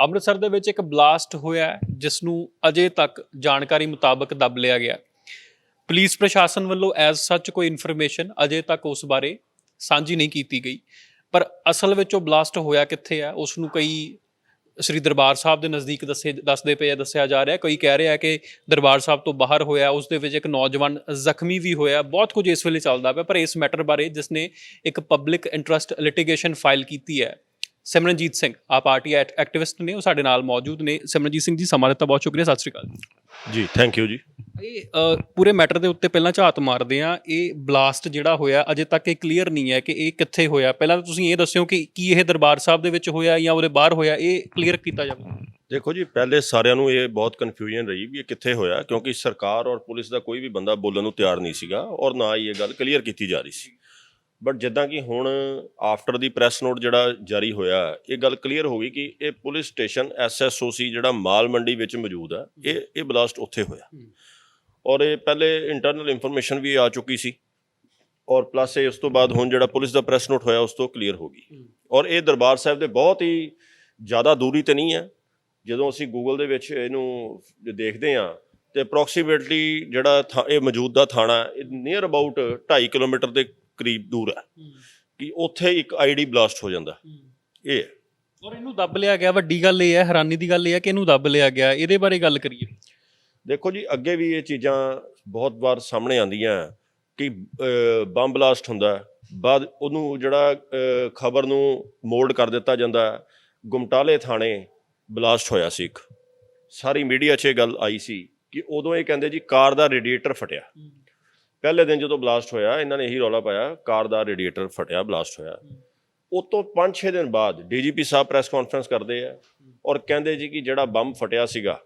ਅੰਮ੍ਰਿਤਸਰ ਦੇ ਵਿੱਚ ਇੱਕ ਬਲਾਸਟ ਹੋਇਆ ਜਿਸ ਨੂੰ ਅਜੇ ਤੱਕ ਜਾਣਕਾਰੀ ਮੁਤਾਬਕ ਦੱਬ ਲਿਆ ਗਿਆ ਪੁਲਿਸ ਪ੍ਰਸ਼ਾਸਨ ਵੱਲੋਂ ਐਜ਼ ਸੱਚ ਕੋਈ ਇਨਫੋਰਮੇਸ਼ਨ ਅਜੇ ਤੱਕ ਉਸ ਬਾਰੇ ਸਾਂਝੀ ਨਹੀਂ ਕੀਤੀ ਗਈ। ਪਰ ਅਸਲ ਵਿੱਚ ਉਹ ਬਲਾਸਟ ਹੋਇਆ ਕਿੱਥੇ ਹੈ, ਉਸ ਨੂੰ ਕਈ ਸ੍ਰੀ ਦਰਬਾਰ ਸਾਹਿਬ ਦੇ ਨਜ਼ਦੀਕ ਦੱਸੇ, ਦੱਸਦੇ ਪਏ ਆ, ਦੱਸਿਆ ਜਾ ਰਿਹਾ ਕਈ ਕਹਿ ਰਿਹਾ ਕਿ ਦਰਬਾਰ ਸਾਹਿਬ ਤੋਂ ਬਾਹਰ ਹੋਇਆ ਉਸ ਦੇ ਵਿੱਚ ਇੱਕ ਨੌਜਵਾਨ ਜ਼ਖਮੀ ਵੀ ਹੋਇਆ ਬਹੁਤ ਕੁਝ ਇਸ ਵੇਲੇ ਚੱਲਦਾ ਪਿਆ, ਪਰ ਇਸ ਮੈਟਰ ਬਾਰੇ ਜਿਸ ਨੇ ਇੱਕ ਪਬਲਿਕ ਇੰਟਰਸਟ ਲਿਟੀਗੇਸ਼ਨ ਫਾਈਲ ਕੀਤੀ ਹੈ ਸਿਮਰਨਜੀਤ ਸਿੰਘ ਆ ਪਾਰਟੀ ਐਕਟਿਵਿਸਟ ਨੇ ਉਹ ਸਾਡੇ ਨਾਲ ਮੌਜੂਦ ਨੇ। ਸਿਮਰਨਜੀਤ ਸਿੰਘ ਜੀ ਸਮਾਂ ਦਿੱਤਾ ਬਹੁਤ ਸ਼ੁਕਰੀਆ ਸਤਿ ਸ਼੍ਰੀ ਅਕਾਲ ਜੀ। ਥੈਂਕ ਯੂ ਜੀ। ਇਹ ਅ, ਪੂਰੇ ਮੈਟਰ ਦੇ ਉੱਤੇ ਪਹਿਲਾਂ ਝਾਤ ਮਾਰਦੇ ਆ ਇਹ ਬਲਾਸਟ ਜਿਹੜਾ ਹੋਇਆ ਅਜੇ ਤੱਕ ਇਹ ਕਲੀਅਰ ਨਹੀਂ ਹੈ ਕਿ ਇਹ ਕਿੱਥੇ ਹੋਇਆ। ਪਹਿਲਾਂ ਤਾਂ ਤੁਸੀਂ ਇਹ ਦੱਸਿਓ ਕਿ ਕੀ ਇਹ ਦਰਬਾਰ ਸਾਹਿਬ ਦੇ ਵਿੱਚ ਹੋਇਆ ਜਾਂ ਉਹਦੇ ਬਾਹਰ ਹੋਇਆ ਇਹ ਕਲੀਅਰ ਕੀਤਾ ਜਾਵੇ। ਦੇਖੋ ਜੀ ਪਹਿਲੇ ਸਾਰਿਆਂ ਨੂੰ ਇਹ ਬਹੁਤ ਕਨਫਿਊਜ਼ਨ ਰਹੀ ਵੀ ਇਹ ਕਿੱਥੇ ਹੋਇਆ ਕਿਉਂਕਿ ਸਰਕਾਰ ਔਰ ਪੁਲਿਸ ਦਾ ਕੋਈ ਵੀ ਬੰਦਾ ਬੋਲਣ ਨੂੰ ਤਿਆਰ ਨਹੀਂ ਸੀਗਾ ਔਰ ਨਾ ਹੀ ਇਹ ਗੱਲ ਕਲੀਅਰ ਕੀਤੀ ਜਾ ਰਹੀ ਸੀ। ਬਟ ਜਿੱਦਾਂ ਕਿ ਹੁਣ ਆਫਟਰ ਦੀ ਪ੍ਰੈਸ ਨੋਟ ਜਿਹੜਾ ਜਾਰੀ ਹੋਇਆ ਇਹ ਗੱਲ ਕਲੀਅਰ ਹੋ ਗਈ ਕਿ ਇਹ ਪੁਲਿਸ ਸਟੇਸ਼ਨ ਐਸਐਸਓਸੀ ਜਿਹੜਾ ਮਾਲ ਮੰਡੀ ਵਿੱਚ ਮੌਜੂਦ ਆ ਇਹ ਇਹ ਬਲਾਸਟ ਉੱਥੇ ਹੋਇਆ। ਔਰ ਇਹ ਪਹਿਲੇ ਇੰਟਰਨਲ ਇਨਫੋਰਮੇਸ਼ਨ ਵੀ ਆ ਚੁੱਕੀ ਸੀ। ਔਰ ਪਲੱਸ ਇਹ ਉਸ ਤੋਂ ਬਾਅਦ ਹੁਣ ਜਿਹੜਾ ਪੁਲਿਸ ਦਾ ਪ੍ਰੈਸ ਨੋਟ ਹੋਇਆ ਉਸ ਤੋਂ ਕਲੀਅਰ ਹੋ ਗਈ। ਔਰ ਇਹ ਦਰਬਾਰ ਸਾਹਿਬ ਦੇ ਬਹੁਤ ਹੀ ਜ਼ਿਆਦਾ ਦੂਰੀ ਤੇ ਨਹੀਂ ਹੈ। ਜਦੋਂ ਅਸੀਂ ਗੂਗਲ ਦੇ ਵਿੱਚ ਇਹਨੂੰ ਦੇਖਦੇ ਹਾਂ ਤੇ ਅਪਰੋਕਸੀਮੇਟਲੀ ਜਿਹੜਾ ਇਹ ਮੌਜੂਦਾ ਥਾਣਾ ਨੀਅਰ ਅਬਾਊਟ 2.5 ਕਿਲੋਮੀਟਰ ਦੇ ਕਰੀਬ ਦੂਰ ਹੈ। ਕਿ ਉੱਥੇ ਇੱਕ ਆਈਡੀ ਬਲਾਸਟ ਹੋ ਜਾਂਦਾ। ਇਹ ਹੈ। ਔਰ ਇਹਨੂੰ ਦੱਬ ਲਿਆ ਗਿਆ ਵੱਡੀ ਗੱਲ ਇਹ ਹੈ ਹੈਰਾਨੀ ਦੀ ਗੱਲ ਇਹ ਹੈ ਕਿ ਇਹਨੂੰ ਦੱਬ ਲਿਆ ਗਿਆ। ਇਹਦੇ ਬਾਰੇ ਗੱਲ ਕਰੀਏ। ਦੇਖੋ ਜੀ ਅੱਗੇ ਵੀ ਇਹ ਚੀਜ਼ਾਂ ਬਹੁਤ ਵਾਰ ਸਾਹਮਣੇ ਆਉਂਦੀਆਂ ਕਿ ਬੰਬ ਬਲਾਸਟ ਹੁੰਦਾ ਬਾਅਦ ਉਹਨੂੰ ਜਿਹੜਾ ਖਬਰ ਨੂੰ ਮੋਲਡ ਕਰ ਦਿੱਤਾ ਜਾਂਦਾ। ਗੁਮਟਾਲੇ ਥਾਣੇ ਬਲਾਸਟ ਹੋਇਆ ਸੀ ਇੱਕ। ਸਾਰੀ ਮੀਡੀਆ 'ਚ ਇਹ ਗੱਲ ਆਈ ਸੀ ਕਿ ਉਦੋਂ ਇਹ ਕਹਿੰਦੇ ਜੀ ਕਾਰ ਦਾ ਰੇਡੀਏਟਰ ਫਟਿਆ। ਪਹਿਲੇ ਦਿਨ ਜਦੋਂ ਬਲਾਸਟ ਹੋਇਆ, ਇਹਨਾਂ ਨੇ ਇਹੀ ਰੌਲਾ ਪਾਇਆ, ਕਾਰ ਦਾ ਰੇਡੀਏਟਰ ਫਟਿਆ, ਬਲਾਸਟ ਹੋਇਆ। ਉਹ ਤੋਂ 5-6 ਦਿਨ ਬਾਅਦ ਡੀਜੀਪੀ ਸਾਹਿਬ ਪ੍ਰੈਸ ਕਾਨਫਰੰਸ ਕਰਦੇ ਆ ਔਰ ਕਹਿੰਦੇ ਜੀ ਕਿ ਜਿਹੜਾ ਬੰਬ ਫਟਿਆ ਸੀਗਾ,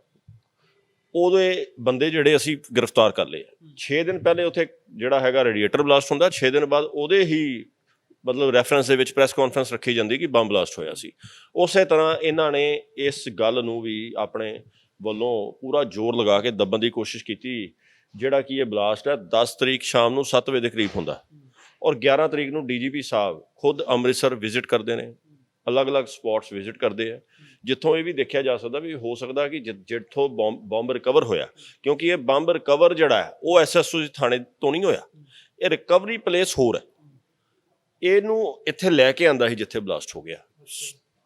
ਉਹਦੇ ਬੰਦੇ ਜਿਹੜੇ ਅਸੀਂ ਗ੍ਰਿਫਤਾਰ ਕਰ ਲਏ 6 ਦਿਨ ਪਹਿਲੇ ਉੱਥੇ ਜਿਹੜਾ ਹੈਗਾ ਰੇਡੀਏਟਰ ਬਲਾਸਟ ਹੁੰਦਾ 6 ਦਿਨ ਬਾਅਦ ਉਹਦੇ ਹੀ ਮਤਲਬ ਰੈਫਰੈਂਸ ਦੇ ਵਿੱਚ ਪ੍ਰੈਸ ਕਾਨਫਰੰਸ ਰੱਖੀ ਜਾਂਦੀ ਕਿ ਬੰਬ ਬਲਾਸਟ ਹੋਇਆ ਸੀ। ਉਸੇ ਤਰ੍ਹਾਂ ਇਹਨਾਂ ਨੇ ਇਸ ਗੱਲ ਨੂੰ ਵੀ ਆਪਣੇ ਵੱਲੋਂ ਪੂਰਾ ਜ਼ੋਰ ਲਗਾ ਕੇ ਦੱਬਣ ਦੀ ਕੋਸ਼ਿਸ਼ ਕੀਤੀ ਜਿਹੜਾ ਕਿ ਇਹ ਬਲਾਸਟ ਹੈ 10 ਤਰੀਕ ਸ਼ਾਮ ਨੂੰ 7 ਵਜੇ ਦੇ ਕਰੀਬ ਹੁੰਦਾ ਔਰ 11 ਤਰੀਕ ਨੂੰ ਡੀਜੀਪੀ ਸਾਹਿਬ ਖੁਦ ਅੰਮ੍ਰਿਤਸਰ ਵਿਜ਼ਿਟ ਕਰਦੇ ਨੇ, ਅਲੱਗ-ਅਲੱਗ ਸਪੌਟਸ ਵਿਜ਼ਿਟ ਕਰਦੇ ਆ। ਜਿੱਥੋਂ ਇਹ ਵੀ ਦੇਖਿਆ ਜਾ ਸਕਦਾ ਵੀ ਹੋ ਸਕਦਾ ਕਿ ਜਿੱਥੋਂ ਬੰਬ ਬੰਬ ਰਿਕਵਰ ਹੋਇਆ, ਕਿਉਂਕਿ ਇਹ ਬੰਬ ਰਿਕਵਰ ਜਿਹੜਾ ਹੈ, ਉਹ ਐਸਐਸਓ ਥਾਣੇ ਤੋਂ ਨਹੀਂ ਹੋਇਆ। ਇਹ ਰਿਕਵਰੀ ਪਲੇਸ ਹੋਰ ਹੈ। ਇਹਨੂੰ ਇੱਥੇ ਲੈ ਕੇ ਆਂਦਾ ਸੀ ਜਿੱਥੇ ਬਲਾਸਟ ਹੋ ਗਿਆ।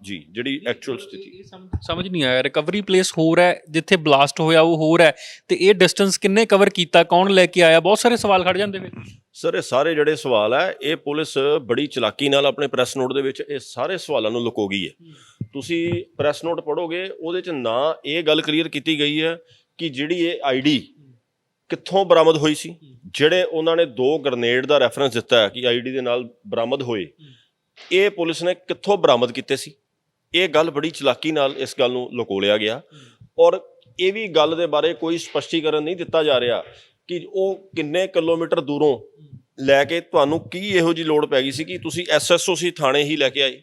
ਜੀ ਜਿਹੜੀ ਐਕਚੁਅਲ ਸਥਿਤੀ। ਸਮਝ- ਨਹੀਂ ਆਇਆ ਰਿਕਵਰੀ ਪਲੇਸ ਹੋਰ ਹੈ ਜਿੱਥੇ ਬਲਾਸਟ ਹੋਇਆ ਉਹ ਹੋਰ ਹੈ ਤੇ ਇਹ ਡਿਸਟੈਂਸ ਕਿੰਨੇ ਕਵਰ ਕੀਤਾ ਕੌਣ ਲੈ ਕੇ ਆਇਆ? ਬਹੁਤ ਸਾਰੇ ਸਵਾਲ ਖੜ ਜਾਂਦੇ ਨੇ। ਸਰ ਇਹ ਸਾਰੇ ਜਿਹੜੇ ਸਵਾਲ ਹੈ ਇਹ ਪੁਲਿਸ ਬੜੀ ਚਲਾਕੀ ਨਾਲ ਆਪਣੇ ਪ੍ਰੈਸ ਨੋਟ ਦੇ ਵਿੱਚ ਇਹ ਸਾਰੇ ਸਵਾਲਾਂ ਨੂੰ ਲੁਕੋ ਗਈ ਹੈ। ਤੁਸੀਂ ਪ੍ਰੈਸ ਨੋਟ ਪੜੋਗੇ ਉਹਦੇ ਚ ਨਾ ਇਹ ਗੱਲ ਕਲੀਅਰ ਕੀਤੀ ਗਈ ਹੈ ਕਿ ਜਿਹੜੀ ਇਹ ਆਈਡੀ ਕਿੱਥੋਂ ਬਰਾਮਦ ਹੋਈ ਸੀ ਜਿਹੜੇ ਉਹਨਾਂ ਨੇ ਦੋ ਗ੍ਰਨੇਡ ਦਾ ਰੈਫਰੈਂਸ ਦਿੱਤਾ ਹੈ ਕਿ ਆਈਡੀ ਦੇ ਨਾਲ ਬਰਾਮਦ ਹੋਏ ਇਹ ਪੁਲਿਸ ਨੇ ਕਿੱਥੋਂ ਬਰਾਮਦ ਕੀਤੇ ਸੀ? ਇਹ ਗੱਲ ਬੜੀ ਚਲਾਕੀ ਨਾਲ ਇਸ ਗੱਲ ਨੂੰ ਲੁਕੋਲਿਆ ਗਿਆ। ਔਰ ਇਹ ਵੀ ਗੱਲ ਦੇ ਬਾਰੇ ਕੋਈ ਸਪਸ਼ਟੀਕਰਨ ਨਹੀਂ ਦਿੱਤਾ ਜਾ ਰਿਹਾ ਕਿ ਉਹ ਕਿੰਨੇ ਕਿਲੋਮੀਟਰ ਦੂਰੋਂ ਲੈ ਕੇ ਤੁਹਾਨੂੰ ਕੀ ਇਹੋ ਜੀ ਲੋੜ ਪੈ ਗਈ ਸੀ ਕਿ ਤੁਸੀਂ ਐਸਐਸਓਸੀ ਥਾਣੇ ਹੀ ਲੈ ਕੇ ਆਏ।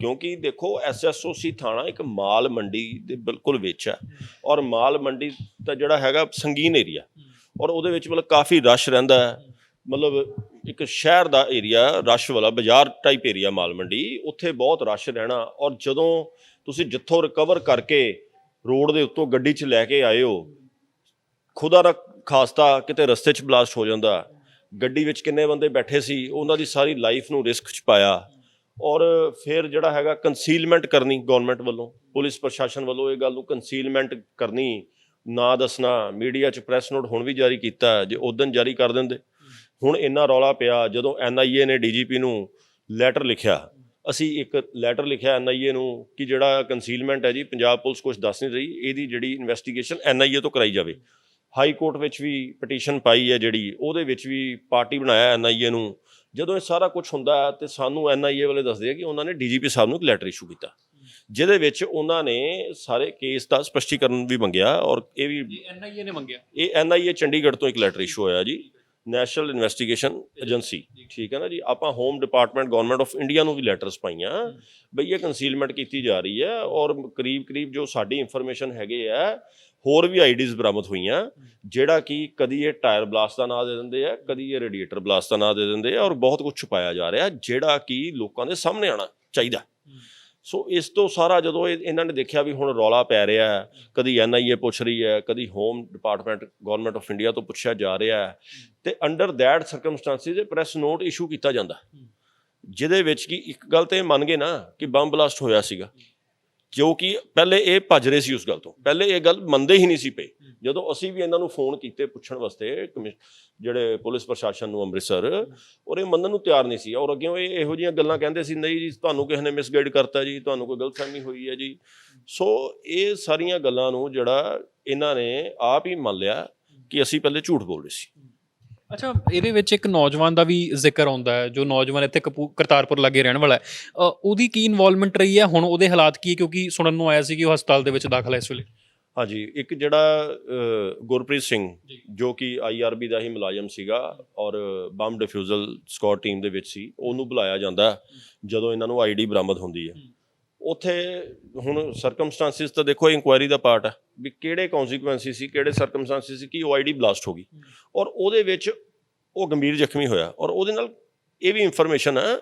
ਕਿਉਂਕਿ ਦੇਖੋ ਐਸਐਸਓਸੀ ਥਾਣਾ ਇੱਕ ਮਾਲ ਮੰਡੀ ਦੇ ਬਿਲਕੁਲ ਵਿੱਚ ਹੈ। ਔਰ ਮਾਲ ਮੰਡੀ ਤਾਂ ਜਿਹੜਾ ਹੈਗਾ ਸੰਗੀਨ ਏਰੀਆ। ਔਰ ਉਹਦੇ ਵਿੱਚ ਮਤਲਬ ਕਾਫੀ ਰਸ਼ ਰਹਿੰਦਾ ਹੈ। ਮਤਲਬ ਇੱਕ ਸ਼ਹਿਰ ਦਾ ਏਰੀਆ ਰਸ਼ ਵਾਲਾ, ਬਾਜ਼ਾਰ ਟਾਈਪ ਏਰੀਆ ਮਾਲ ਮੰਡੀ, ਉੱਥੇ ਬਹੁਤ ਰਸ਼ ਰਹਿਣਾ। ਔਰ ਜਦੋਂ ਤੁਸੀਂ ਜਿੱਥੋਂ ਰਿਕਵਰ ਕਰਕੇ ਰੋਡ ਦੇ ਉੱਤੋਂ ਗੱਡੀ 'ਚ ਲੈ ਕੇ ਆਏ ਹੋ, ਖੁਦਾ ਦਾ ਖਾਸਤਾ ਕਿਤੇ ਰਸਤੇ 'ਚ ਬਲਾਸਟ ਹੋ ਜਾਂਦਾ। ਗੱਡੀ ਵਿੱਚ ਕਿੰਨੇ ਬੰਦੇ ਬੈਠੇ ਸੀ, ਉਹਨਾਂ ਦੀ ਸਾਰੀ ਲਾਈਫ ਨੂੰ ਰਿਸਕ 'ਚ ਪਾਇਆ। ਔਰ ਫਿਰ ਜਿਹੜਾ ਹੈਗਾ ਕੰਸੀਲਮੈਂਟ ਕਰਨੀ ਗਵਰਨਮੈਂਟ ਵੱਲੋਂ, ਪੁਲਿਸ ਪ੍ਰਸ਼ਾਸਨ ਵੱਲੋਂ ਇਹ ਗੱਲ ਨੂੰ ਕੰਸੀਲਮੈਂਟ ਕਰਨੀ, ਨਾ ਦੱਸਣਾ। ਮੀਡੀਆ 'ਚ ਪ੍ਰੈਸ ਨੋਟ ਹੁਣ ਵੀ ਜਾਰੀ ਕੀਤਾ, ਜੇ ਉਦੋਂ ਜਾਰੀ ਕਰ ਦਿੰਦੇ। ਹੁਣ ਇੰਨਾ ਰੌਲਾ ਪਿਆ ਜਦੋਂ ਐਨਆਈਏ ਨੇ ਡੀਜੀਪੀ ਨੂੰ ਲੈਟਰ ਲਿਖਿਆ। ਅਸੀਂ ਇੱਕ ਲੈਟਰ ਲਿਖਿਆ ਐਨਆਈਏ ਨੂੰ ਕਿ ਜਿਹੜਾ ਕੰਸੀਲਮੈਂਟ ਹੈ ਜੀ ਪੰਜਾਬ ਪੁਲਿਸ ਕੁਝ ਦੱਸ ਨਹੀਂ ਰਹੀ ਇਹਦੀ ਜਿਹੜੀ ਇਨਵੈਸਟੀਗੇਸ਼ਨ ਐਨਆਈਏ ਤੋਂ ਕਰਾਈ ਜਾਵੇ। ਹਾਈ ਕੋਰਟ ਵਿੱਚ ਵੀ ਪਟੀਸ਼ਨ ਪਾਈ ਹੈ ਜਿਹੜੀ ਉਹਦੇ ਵਿੱਚ ਵੀ ਪਾਰਟੀ ਬਣਾਇਆ ਐਨਆਈਏ ਨੂੰ। ਜਦੋਂ ਇਹ ਸਾਰਾ ਕੁਝ ਹੁੰਦਾ ਹੈ ਤੇ ਸਾਨੂੰ ਐਨਆਈਏ ਵਾਲੇ ਦੱਸਦੇ ਆ ਕਿ ਉਹਨਾਂ ਨੇ ਡੀਜੀਪੀ ਸਾਹਿਬ ਨੂੰ ਇੱਕ ਲੈਟਰ ਇਸ਼ੂ ਕੀਤਾ। ਜਿਹਦੇ ਵਿੱਚ ਉਹਨਾਂ ਨੇ ਸਾਰੇ ਕੇਸ ਦਾ ਸਪਸ਼ਟੀਕਰਨ ਵੀ ਮੰਗਿਆ ਔਰ ਇਹ ਵੀ ਇਹ ਐਨਆਈਏ ਨੇ ਮੰਗਿਆ। ਇਹ ਐਨਆਈਏ ਚੰਡੀਗੜ੍ਹ ਤੋਂ ਇੱਕ ਲੈਟਰ ਇਸ਼ੂ ਹੋਇਆ ਜੀ। ਨੈਸ਼ਨਲ ਇਨਵੈਸਟੀਗੇਸ਼ਨ ਏਜੰਸੀ, ਠੀਕ ਹੈ ਨਾ ਜੀ? ਆਪਾਂ home department government of India ਨੂੰ ਵੀ ਲੈਟਰਸ ਪਾਈਆਂ। ਬਈ ਇਹ ਕੰਸੀਲਮੈਂਟ ਕੀਤੀ ਜਾ ਰਹੀ ਹੈ ਔਰ ਕਰੀਬ ਕਰੀਬ ਜੋ ਸਾਡੀ ਇਨਫੋਰਮੇਸ਼ਨ ਹੈਗੇ ਆ, ਹੋਰ ਵੀ ਆਈਡੀਜ਼ ਬਰਾਮਦ ਹੋਈਆਂ, ਜਿਹੜਾ ਕਿ ਕਦੀ ਇਹ ਟਾਇਰ ਬਲਾਸਟ ਦਾ ਨਾਂ ਦੇ ਦਿੰਦੇ ਆ, ਕਦੀ ਇਹ ਰੇਡੀਏਟਰ ਬਲਾਸਟ ਦਾ ਨਾਂ ਦੇ ਦਿੰਦੇ ਆ ਔਰ ਬਹੁਤ ਕੁਝ ਛੁਪਾਇਆ ਜਾ ਰਿਹਾ, ਜਿਹੜਾ ਕਿ ਲੋਕਾਂ ਦੇ ਸਾਹਮਣੇ ਆਣਾ ਚਾਹੀਦਾ। ਸੋ ਇਸ ਤੋਂ ਸਾਰਾ ਜਦੋਂ ਇਹ- ਇਹਨਾਂ ਨੇ ਦੇਖਿਆ ਵੀ ਹੁਣ ਰੌਲਾ ਪੈ ਰਿਹਾ ਹੈ, ਕਦੀ ਐਨਆਈਏ ਪੁੱਛ ਰਹੀ ਹੈ, ਕਦੀ home department government of India ਤੋਂ ਪੁੱਛਿਆ ਜਾ ਰਿਹਾ ਹੈ, ਤੇ ਅੰਡਰ ਦੈਟ ਸਰਕਮਸਟੈਂਸਿਸ ਇਹ ਪ੍ਰੈਸ ਨੋਟ ਇਸ਼ੂ ਕੀਤਾ ਜਾਂਦਾ। ਜਿਹਦੇ ਵਿੱਚ ਕਿ ਇੱਕ ਗੱਲ ਤੇ ਇਹ ਮੰਨ ਗਏ ਨਾ ਕਿ ਬੰਬ ਬਲਾਸਟ ਹੋਇਆ ਸੀਗਾ, ਜੋ ਕਿ ਪਹਿਲੇ ਇਹ ਭੱਜ ਰਹੇ ਸੀ ਉਸ ਗੱਲ ਤੋਂ। ਪਹਿਲੇ ਇਹ ਗੱਲ ਮੰਨਦੇ ਹੀ ਨਹੀਂ ਸੀ ਪਏ। ਜਦੋਂ ਅਸੀਂ ਵੀ ਇਹਨਾਂ ਨੂੰ ਫੋਨ ਕੀਤੇ ਪੁੱਛਣ ਵਾਸਤੇ ਕਮਿ- ਜਿਹੜੇ ਪੁਲਿਸ ਪ੍ਰਸ਼ਾਸਨ ਨੂੰ ਅੰਮ੍ਰਿਤਸਰ, ਔਰ ਇਹ ਮੰਨਣ ਨੂੰ ਤਿਆਰ ਨਹੀਂ ਸੀ। ਔਰ ਅੱਗੇ ਇਹ ਇਹੋ ਜਿਹੀਆਂ ਗੱਲਾਂ ਕਹਿੰਦੇ ਸੀ, ਨਹੀਂ ਜੀ, ਤੁਹਾਨੂੰ ਕਿਸੇ ਨੇ ਮਿਸਗਾਈਡ ਕਰਤਾ ਜੀ, ਤੁਹਾਨੂੰ ਕੋਈ ਗਲਤਫਹਿਮੀ ਹੋਈ ਹੈ ਜੀ। ਸੋ ਇਹ ਸਾਰੀਆਂ ਗੱਲਾਂ ਨੂੰ ਜਿਹੜਾ ਇਹਨਾਂ ਨੇ ਆਪ ਹੀ ਮੰਨ ਲਿਆ ਕਿ ਅਸੀਂ ਪਹਿਲੇ ਝੂਠ ਬੋਲ ਰਹੇ ਸੀ। ਅੱਛਾ, ਇਹਦੇ ਵਿੱਚ ਇੱਕ ਨੌਜਵਾਨ ਦਾ ਵੀ ਜ਼ਿਕਰ ਆਉਂਦਾ ਹੈ, ਜੋ ਨੌਜਵਾਨ ਇੱਥੇ ਕਪੂ- ਕਰਤਾਰਪੁਰ ਲਾਗੇ ਰਹਿਣ ਵਾਲਾ ਹੈ। ਉਹਦੀ ਕੀ ਇਨਵੋਲਵਮੈਂਟ ਰਹੀ ਹੈ? ਹੁਣ ਉਹਦੇ ਹਾਲਾਤ ਕੀ ਹੈ? ਕਿਉਂਕਿ ਸੁਣਨ ਨੂੰ ਆਇਆ ਸੀ ਕਿ ਉਹ ਹਸਪਤਾਲ ਦੇ ਵਿੱਚ ਦਾਖਲ ਹੈ ਇਸ ਵੇਲੇ। ਹਾਂਜੀ ਇੱਕ ਜਿਹੜਾ ਗੁਰਪ੍ਰੀਤ ਸਿੰਘ ਜੀ। ਕਿ ਆਈਆਰਬੀ ਦਾ ਹੀ ਮੁਲਾਜ਼ਮ ਸੀਗਾ ਔਰ ਬੰਬ ਡਿਫਿਊਜ਼ਲ ਸਕਾਡ ਟੀਮ ਦੇ ਵਿੱਚ ਸੀ ਉਹਨੂੰ ਬੁਲਾਇਆ ਜਾਂਦਾ ਜਦੋਂ ਇਹਨਾਂ ਨੂੰ ਆਈਡੀ ਬਰਾਮਦ ਹੁੰਦੀ ਹੈ। ਉੱਥੇ ਹੁਣ ਸਰਕਮਸਟੈਂਸਿਸ ਤਾਂ ਦੇਖੋ ਇਨਕੁਆਇਰੀ ਦਾ ਪਾਰਟ ਹੈ ਵੀ ਕਿਹੜੇ ਕਨਸੀਕੁਐਂਸਿਸ ਸੀ ਕਿਹੜੇ ਸਰਕਮਸਟੈਂਸਿਸ ਸੀ ਕਿ ਉਹ ਆਈਡੀ ਬਲਾਸਟ ਹੋ ਗਈ। ਔਰ ਉਹਦੇ ਵਿੱਚ ਉਹ ਗੰਭੀਰ ਜ਼ਖਮੀ ਹੋਇਆ ਔਰ ਉਹਦੇ ਨਾਲ ਇਹ ਵੀ ਇਨਫੋਰਮੇਸ਼ਨ ਹੈ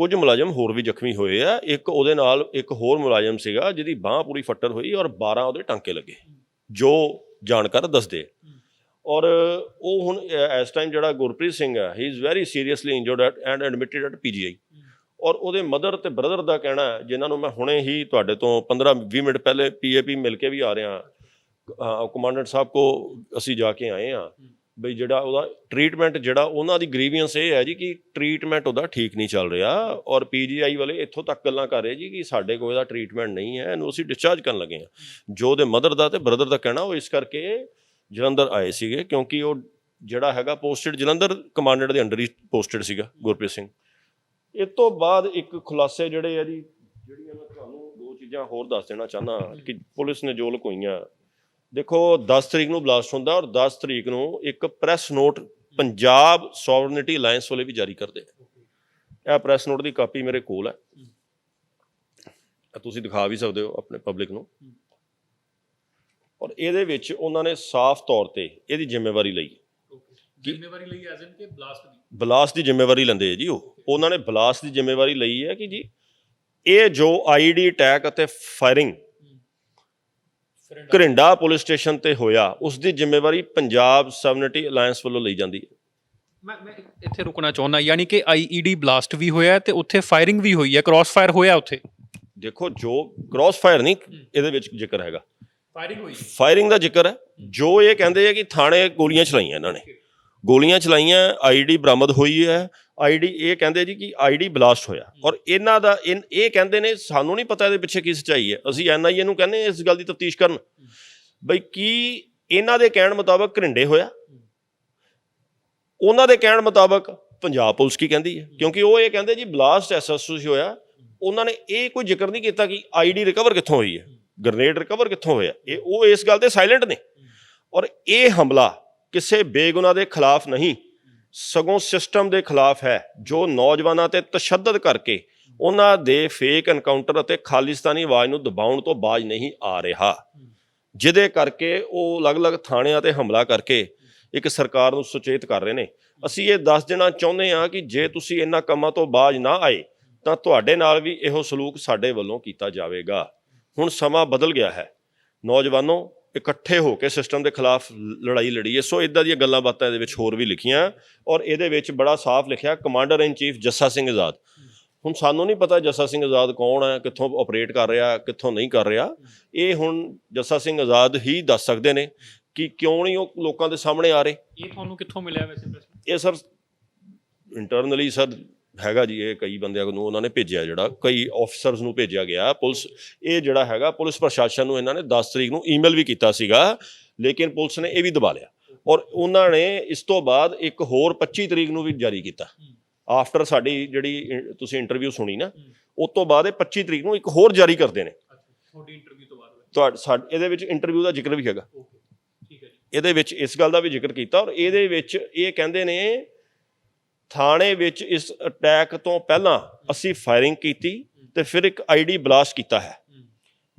ਕੁਝ ਮੁਲਾਜ਼ਮ ਹੋਰ ਵੀ ਜ਼ਖਮੀ ਹੋਏ ਆ। ਇੱਕ ਉਹਦੇ ਨਾਲ ਇੱਕ ਹੋਰ ਮੁਲਾਜ਼ਮ ਸੀਗਾ ਜਿਹਦੀ ਬਾਹ ਪੂਰੀ ਫੱਟਰ ਹੋਈ ਔਰ 12 ਉਹਦੇ ਟਾਂਕੇ ਲੱਗੇ। ਜੋ ਜਾਣਕਾਰ ਦੱਸਦੇ ਔਰ ਉਹ ਹੁਣ ਇਸ ਟਾਈਮ ਜਿਹੜਾ ਗੁਰਪ੍ਰੀਤ ਸਿੰਘ ਹੈ he is very seriously injured and admitted at PGI ਔਰ ਉਹਦੇ ਮਦਰ ਤੇ ਬ੍ਰਦਰ ਦਾ ਕਹਿਣਾ ਹੈ, ਜਿਨ੍ਹਾਂ ਨੂੰ ਮੈਂ ਹੁਣੇ ਹੀ ਤੁਹਾਡੇ ਤੋਂ 15 20 ਮਿੰਟ ਪਹਿਲੇ ਪੀਏਪੀ ਮਿਲ ਕੇ ਵੀ ਆ ਰਿਹਾ। ਕਮਾਂਡੈਂਟ ਸਾਹਿਬ ਕੋ ਅਸੀਂ ਜਾ ਕੇ ਆਏ ਆ ਬਈ ਜਿਹੜਾ ਉਹਦਾ ਟ੍ਰੀਟਮੈਂਟ ਜਿਹੜਾ ਉਹਨਾਂ ਦੀ ਗ੍ਰੀਵੀਅੰਸ ਇਹ ਹੈ ਜੀ ਕਿ ਟ੍ਰੀਟਮੈਂਟ ਉਹਦਾ ਠੀਕ ਨਹੀਂ ਚੱਲ ਰਿਹਾ ਔਰ ਪੀਜੀਆਈ ਵਾਲੇ ਇੱਥੋਂ ਤੱਕ ਗੱਲਾਂ ਕਰ ਰਹੇ ਜੀ ਕਿ ਸਾਡੇ ਕੋਲ ਇਹਦਾ ਟ੍ਰੀਟਮੈਂਟ ਨਹੀਂ ਹੈ, ਇਹਨੂੰ ਅਸੀਂ ਡਿਸਚਾਰਜ ਕਰਨ ਲੱਗੇ ਆ ਜੋ ਉਹਦੇ ਮਦਰ ਦਾ ਤੇ ਬ੍ਰਦਰ ਦਾ ਕਹਿਣਾ, ਉਹ ਇਸ ਕਰਕੇ ਜਲੰਧਰ ਆਏ ਸੀਗੇ ਕਿਉਂਕਿ ਉਹ ਜਿਹੜਾ ਹੈਗਾ ਪੋਸਟਡ ਜਲੰਧਰ ਕਮਾਂਡੈਂਟ ਦੇ ਅੰਡਰ ਹੀ ਪੋਸਟਡ ਸੀਗਾ, ਗੁਰਪ੍ਰੀਤ ਸਿੰਘ। ਇਸ ਤੋਂ ਬਾਅਦ ਇੱਕ ਖੁਲਾਸੇ ਜਿਹੜੇ ਆ ਜੀ, ਜਿਹੜੀਆਂ ਮੈਂ ਤੁਹਾਨੂੰ ਦੋ ਚੀਜ਼ਾਂ ਹੋਰ ਦੱਸ ਦੇਣਾ ਚਾਹਨਾ ਕਿ ਪੁਲਿਸ ਨੇ ਜੋ ਲਕੋਈਆਂ ਦੇਖੋ 10 ਤਰੀਕ ਨੂੰ ਬਲਾਸਟ ਹੁੰਦਾ ਔਰ 10 ਤਰੀਕ ਨੂੰ ਇੱਕ press note Punjab sovereignty alliance ਵਾਲੇ ਵੀ ਜਾਰੀ ਕਰਦੇ ਆ ਇਹ ਪ੍ਰੈਸ ਨੋਟ ਦੀ ਕਾਪੀ ਮੇਰੇ ਕੋਲ ਹੈ। ਤੁਸੀਂ ਦਿਖਾ ਵੀ ਸਕਦੇ ਹੋ ਆਪਣੇ ਪਬਲਿਕ ਨੂੰ। ਔਰ ਇਹਦੇ ਵਿੱਚ ਉਹਨਾਂ ਨੇ ਸਾਫ਼ ਤੌਰ ਤੇ ਇਹਦੀ ਜ਼ਿੰਮੇਵਾਰੀ ਲਈ। ਜ਼ਿੰਮੇਵਾਰੀ ਲਈ ਐਜ਼ ਇਨ ਕਿ ਬਲਾਸਟ ਦੀ? ਬਲਾਸਟ ਦੀ ਜ਼ਿੰਮੇਵਾਰੀ ਲੈਂਦੇ ਆ ਜੀ ਉਹ। ਉਹਨਾਂ ਨੇ ਬਲਾਸਟ ਦੀ ਜ਼ਿੰਮੇਵਾਰੀ ਲਈ ਹੈ ਕਿ ਜੀ ਇਹ ਜੋ ਆਈਡੀ ਅਟੈਕ ਅਤੇ ਫਾਇਰਿੰਗ ਘਰਿੰਡਾ ਪੁਲਿਸ ਸਟੇਸ਼ਨ ਤੇ ਹੋਇਆ ਉਸ ਦੀ ਜ਼ਿੰਮੇਵਾਰੀ ਪੰਜਾਬ ਸਬਨਿਟੀ ਅਲਾਈਅੰਸ ਵੱਲੋਂ ਲਈ ਜਾਂਦੀ ਹੈ। ਮੈਂ ਮੈਂ ਇੱਥੇ ਰੁਕਣਾ ਚਾਹੁੰਦਾ ਯਾਨੀ ਕਿ ਆਈਈਡੀ ਬਲਾਸਟ ਵੀ ਹੋਇਆ ਤੇ ਉੱਥੇ ਫਾਇਰਿੰਗ ਵੀ ਹੋਈ ਹੈ ਕ੍ਰਾਸ ਫਾਇਰ ਹੋਇਆ ਉੱਥੇ? ਦੇਖੋ ਜੋ ਕ੍ਰਾਸ ਫਾਇਰ ਨਹੀਂ ਇਹਦੇ ਵਿੱਚ ਜ਼ਿਕਰ ਹੈਗਾ। ਫਾਇਰਿੰਗ ਹੋਈ। ਫਾਇਰਿੰਗ ਦਾ ਜ਼ਿਕਰ ਹੈ। ਜੋ ਇਹ ਕਹਿੰਦੇ ਆ ਕਿ ਥਾਣੇ ਗੋਲੀਆਂ ਚਲਾਈਆਂ ਇਹਨਾਂ ਨੇ। ਗੋਲੀਆਂ ਚਲਾਈਆਂ ਆਈਡੀ ਬਰਾਮਦ ਹੋਈ ਹੈ ਆਈਡੀ ਇਹ ਕਹਿੰਦੇ ਜੀ ਕਿ ਆਈਡੀ ਬਲਾਸਟ ਹੋਇਆ। ਔਰ ਇਹਨਾਂ ਦਾ ਇਹ ਕਹਿੰਦੇ ਨੇ ਸਾਨੂੰ ਨਹੀਂ ਪਤਾ ਇਹਦੇ ਪਿੱਛੇ ਕੀ ਸੱਚਾਈ ਹੈ। ਅਸੀਂ ਐਨਆਈਏ ਨੂੰ ਕਹਿੰਦੇ ਇਸ ਗੱਲ ਦੀ ਤਫਤੀਸ਼ ਕਰਨ। ਬਈ ਕੀ ਇਹਨਾਂ ਦੇ ਕਹਿਣ ਮੁਤਾਬਕ ਘਰਿੰਡੇ ਹੋਇਆ? ਉਹਨਾਂ ਦੇ ਕਹਿਣ ਮੁਤਾਬਕ ਪੰਜਾਬ ਪੁਲਿਸ ਕੀ ਕਹਿੰਦੀ ਹੈ? ਕਿਉਂਕਿ ਉਹ ਇਹ ਕਹਿੰਦੇ ਜੀ ਬਲਾਸਟ ਐਸਐਸਓ ਹੋਇਆ। ਉਹਨਾਂ ਨੇ ਇਹ ਕੋਈ ਜ਼ਿਕਰ ਨਹੀਂ ਕੀਤਾ ਕਿ ਆਈਡੀ ਰਿਕਵਰ ਕਿੱਥੋਂ ਹੋਈ ਹੈ। ਗ੍ਰਨੇਡ ਰਿਕਵਰ ਕਿੱਥੋਂ ਹੋਇਆ? ਇਹ ਉਹ ਇਸ ਗੱਲ ਤੇ ਸਾਇਲੈਂਟ ਨੇ। ਔਰ ਇਹ ਹਮਲਾ ਕਿਸੇ ਬੇਗੁਨਾਹ ਦੇ ਖਿਲਾਫ ਨਹੀਂ। ਸਗੋਂ ਸਿਸਟਮ ਦੇ ਖਿਲਾਫ ਹੈ, ਜੋ ਨੌਜਵਾਨਾਂ ਤੇ ਤਸ਼ੱਦਦ ਕਰਕੇ ਉਹਨਾਂ ਦੇ ਫੇਕ ਐਨਕਾਊਂਟਰ ਅਤੇ ਖਾਲਿਸਤਾਨੀ ਆਵਾਜ਼ ਨੂੰ ਦਬਾਉਣ ਤੋਂ ਬਾਜ ਨਹੀਂ ਆ ਰਿਹਾ। ਜਿਹਦੇ ਕਰਕੇ ਉਹ ਅਲੱਗ-ਅਲੱਗ ਥਾਣਿਆਂ ਤੇ ਹਮਲਾ ਕਰਕੇ ਇੱਕ ਸਰਕਾਰ ਨੂੰ ਸੁਚੇਤ ਕਰ ਰਹੇ ਨੇ। ਅਸੀਂ ਇਹ ਦੱਸ ਦੇਣਾ ਚਾਹੁੰਦੇ ਹਾਂ ਕਿ ਜੇ ਤੁਸੀਂ ਇਹਨਾਂ ਕੰਮਾਂ ਤੋਂ ਬਾਜ ਨਾ ਆਏ, ਤਾਂ ਤੁਹਾਡੇ ਨਾਲ ਵੀ ਇਹੋ ਸਲੂਕ ਸਾਡੇ ਵੱਲੋਂ ਕੀਤਾ ਜਾਵੇਗਾ। ਹੁਣ ਸਮਾਂ ਬਦਲ ਗਿਆ ਹੈ। ਨੌਜਵਾਨੋ ਇਕੱਠੇ ਹੋ ਕੇ ਸਿਸਟਮ ਦੇ ਖਿਲਾਫ ਲੜਾਈ ਲੜੀਏ ਸੋ ਇਦਾਂ ਦੀਆਂ ਗੱਲਾਂ ਬਾਤਾਂ ਇਹਦੇ ਵਿੱਚ ਹੋਰ ਵੀ ਲਿਖੀਆਂ ਔਰ ਇਹਦੇ ਵਿੱਚ ਬੜਾ ਸਾਫ਼ ਲਿਖਿਆ commander in chief Jassa Singh Azad. ਹੁਣ ਸਾਨੂੰ ਨਹੀਂ ਪਤਾ ਜੱਸਾ ਸਿੰਘ ਆਜ਼ਾਦ ਕੌਣ ਹੈ ਕਿੱਥੋਂ ਆਪਰੇਟ ਕਰ ਰਿਹਾ ਕਿੱਥੋਂ ਨਹੀਂ ਕਰ ਰਿਹਾ। ਇਹ ਹੁਣ ਜੱਸਾ ਸਿੰਘ ਆਜ਼ਾਦ ਹੀ ਦੱਸ ਸਕਦੇ ਨੇ ਕਿ ਕਿਉਂ ਨਹੀਂ ਉਹ ਲੋਕਾਂ ਦੇ ਸਾਹਮਣੇ ਆ ਰਹੇ। ਇਹ ਤੁਹਾਨੂੰ ਕਿੱਥੋਂ ਮਿਲਿਆ ਵੈਸੇ ਪ੍ਰਸ਼ਨ? ਇਹ ਸਰ ਇੰਟਰਨਲੀ ਸਰ ਹੈਗਾ ਜੀ ਇਹ ਕਈ ਬੰਦਿਆਂ ਨੂੰ ਉਹਨਾਂ ਨੇ ਭੇਜਿਆ ਜਿਹੜਾ ਕਈ ਆਫੀਸਰਸ ਨੂੰ ਭੇਜਿਆ ਗਿਆ ਪੁਲਿਸ। ਇਹ ਜਿਹੜਾ ਹੈਗਾ ਪੁਲਿਸ ਪ੍ਰਸ਼ਾਸਨ ਨੂੰ ਇਹਨਾਂ ਨੇ 10 ਤਰੀਕ ਨੂੰ ਈਮੇਲ ਵੀ ਕੀਤਾ ਸੀਗਾ ਲੇਕਿਨ ਪੁਲਿਸ ਨੇ ਇਹ ਵੀ ਦਬਾ ਲਿਆ। ਔਰ ਉਹਨਾਂ ਨੇ ਇਸ ਤੋਂ ਬਾਅਦ ਇੱਕ ਹੋਰ 25 ਤਰੀਕ ਨੂੰ ਵੀ ਜਾਰੀ ਕੀਤਾ। ਆਫਟਰ ਸਾਡੀ ਜਿਹੜੀ ਤੁਸੀਂ ਇੰਟਰਵਿਊ ਸੁਣੀ ਨਾ ਉਸ ਤੋਂ ਬਾਅਦ ਇਹ 25 ਤਰੀਕ ਨੂੰ ਇੱਕ ਹੋਰ ਜਾਰੀ ਕਰਦੇ ਨੇ। ਤੁਹਾਡੀ ਇੰਟਰਵਿਊ ਤੋਂ ਬਾਅਦ। ਤੁਹਾਡੇ ਸਾਡੇ ਇਹਦੇ ਵਿੱਚ ਇੰਟਰਵਿਊ ਦਾ ਜ਼ਿਕਰ ਵੀ ਹੈਗਾ। ਓਕੇ ਠੀਕ ਹੈ ਜੀ। ਇਹਦੇ ਵਿੱਚ ਇਸ ਗੱਲ ਦਾ ਵੀ ਜ਼ਿਕਰ ਕੀਤਾ ਔਰ ਇਹਦੇ ਵਿੱਚ ਇਹ ਕਹਿੰਦੇ ਨੇ ਥਾਣੇ ਵਿੱਚ ਇਸ ਅਟੈਕ ਤੋਂ ਪਹਿਲਾਂ ਅਸੀਂ ਫਾਇਰਿੰਗ ਕੀਤੀ ਤੇ ਫਿਰ ਇੱਕ ਆਈਡੀ ਬਲਾਸਟ ਕੀਤਾ ਹੈ।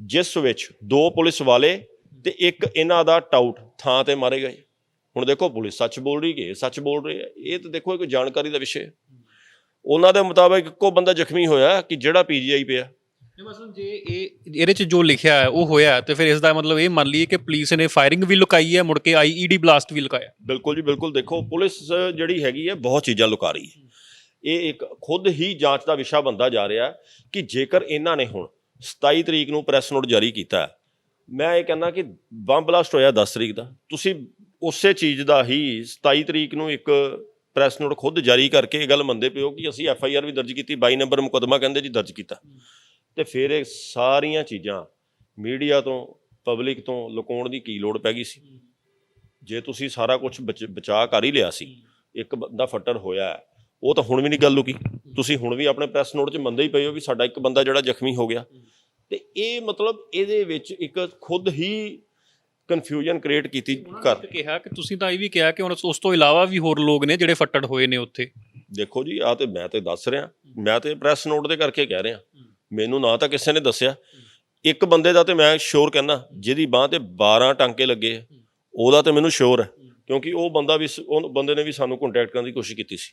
ਜਿਸ ਵਿੱਚ ਦੋ ਪੁਲਿਸ ਵਾਲੇ ਤੇ ਇੱਕ ਇਹਨਾਂ ਦਾ ਟਾਊਟ ਥਾਂ ਤੇ ਮਾਰੇ ਗਏ। ਹੁਣ ਦੇਖੋ ਪੁਲਿਸ ਸੱਚ ਬੋਲ ਰਹੀ ਹੈ ਸੱਚ ਬੋਲ ਰਹੀ ਹੈ? ਇਹ ਤਾਂ ਦੇਖੋ ਇੱਕ ਜਾਣਕਾਰੀ ਦਾ ਵਿਸ਼ੇ ਉਹਨਾਂ ਦੇ ਮੁਤਾਬਕ ਇੱਕੋ ਬੰਦਾ ਜ਼ਖਮੀ ਹੋਇਆ ਕਿ ਜਿਹੜਾ ਪੀਜੀਆਈ ਪਿਆ ਤੇ ਮਸਲਨ ਜੇ ਇਹ ਇਹਦੇ ਚ ਜੋ ਲਿਖਿਆ ਹੈ ਉਹ ਹੋਇਆ ਹੈ, ਤੇ ਫਿਰ ਇਸ ਦਾ ਮਤਲਬ ਇਹ ਮੰਨ ਲਈਏ ਕਿ ਪੁਲਿਸ ਨੇ ਫਾਇਰਿੰਗ ਵੀ ਲੁਕਾਈ ਹੈ ਮੁੜ ਕੇ ਆਈਈਡੀ ਬਲਾਸਟ ਵੀ ਲੁਕਾਇਆ ਬਿਲਕੁਲ ਜੀ ਬਿਲਕੁਲ। ਦੇਖੋ ਪੁਲਿਸ ਜਿਹੜੀ ਹੈਗੀ ਹੈ ਬਹੁਤ ਚੀਜ਼ਾਂ ਲੁਕਾ ਰਹੀ ਹੈ। ਇਹ ਇੱਕ ਖੁਦ ਹੀ ਜਾਂਚ ਦਾ ਵਿਸ਼ਾ ਬੰਦਾ ਜਾ ਰਿਹਾ ਕਿ ਜੇਕਰ ਇਹਨਾਂ ਨੇ ਹੁਣ 27 ਤਰੀਕ ਨੂੰ ਪ੍ਰੈਸ ਨੋਟ ਜਾਰੀ ਕੀਤਾ ਮੈਂ ਇਹ ਕਹਿੰਦਾ ਕਿ ਬੰਬ ਬਲਾਸਟ ਹੋਇਆ 10 ਤਰੀਕ ਦਾ। ਤੁਸੀਂ ਉਸੇ ਚੀਜ਼ ਦਾ ਹੀ 27 ਤਰੀਕ ਨੂੰ ਇੱਕ ਪ੍ਰੈਸ ਨੋਟ ਖੁਦ ਜਾਰੀ ਕਰਕੇ ਇਹ ਗੱਲ ਮੰਨਦੇ ਪਿਓ ਕਿ ਅਸੀਂ ਐਫ ਆਈ ਆਰ ਵੀ ਦਰਜ ਕੀਤੀ 22 ਨੰਬਰ ਮੁਕੱਦਮਾ ਕਹਿੰਦੇ ਜੀ ਦਰਜ ਕੀਤਾ। ਤੇ ਫਿਰ ਇਹ ਸਾਰੀਆਂ ਚੀਜ਼ਾਂ ਮੀਡੀਆ ਤੋਂ ਪਬਲਿਕ ਤੋਂ ਲੁਕਾਉਣ ਦੀ ਕੀ ਲੋੜ ਪੈ ਗਈ ਸੀ? ਜੇ ਤੁਸੀਂ ਸਾਰਾ ਕੁਝ ਬਚਾ ਕਰ ਹੀ ਲਿਆ ਸੀ ਇੱਕ ਬੰਦਾ ਫੱਟਰ ਹੋਇਆ ਉਹ ਤਾਂ ਹੁਣ ਵੀ ਨਹੀਂ ਗੱਲ ਲੁਕੀ ਤੁਸੀਂ ਹੁਣ ਵੀ ਆਪਣੇ ਪ੍ਰੈਸ ਨੋਟ 'ਚ ਮੰਨਦੇ ਹੀ ਪਏ ਹੋ ਵੀ ਸਾਡਾ ਇੱਕ ਬੰਦਾ ਜਿਹੜਾ ਜ਼ਖਮੀ ਹੋ ਗਿਆ। ਤੇ ਇਹ ਮਤਲਬ ਇਹਦੇ ਵਿੱਚ ਇੱਕ ਖੁਦ ਹੀ ਕਨਫਿਊਜ਼ਨ ਕ੍ਰੀਏਟ ਕੀਤੀ ਕਰ ਕਿਹਾ ਕਿ ਤੁਸੀਂ ਤਾਂ ਇਹ ਵੀ ਕਿਹਾ ਕਿ ਹੁਣ ਉਸ ਤੋਂ ਇਲਾਵਾ ਵੀ ਹੋਰ ਲੋਕ ਨੇ ਜਿਹੜੇ ਫੱਟੜ ਹੋਏ ਨੇ ਉੱਥੇ। ਦੇਖੋ ਜੀ ਆ ਤੇ ਮੈਂ ਤੇ ਦੱਸ ਰਿਹਾ। ਮੈਂ ਤੇ ਪ੍ਰੈਸ ਨੋਟ ਦੇ ਕਰਕੇ ਕਹਿ ਰਿਹਾ। ਮੈਨੂੰ ਨਾ ਤਾਂ ਕਿਸੇ ਨੇ ਦੱਸਿਆ। ਇੱਕ ਬੰਦੇ ਦਾ ਤੇ ਮੈਂ ਸ਼ੋਰ ਕਹਿੰਦਾ ਜਿਹਦੀ ਬਾਹ ਤੇ 12 ਟਾਂਕੇ ਲੱਗੇ ਆ, ਉਹਦਾ ਤੇ ਮੈਨੂੰ ਸ਼ੋਰ ਹੈ ਕਿਉਂਕਿ ਉਹ ਬੰਦਾ ਵੀ ਉਹ ਬੰਦੇ ਨੇ ਵੀ ਸਾਨੂੰ ਕੰਟੈਕਟ ਕਰਨ ਦੀ ਕੋਸ਼ਿਸ਼ ਕੀਤੀ ਸੀ।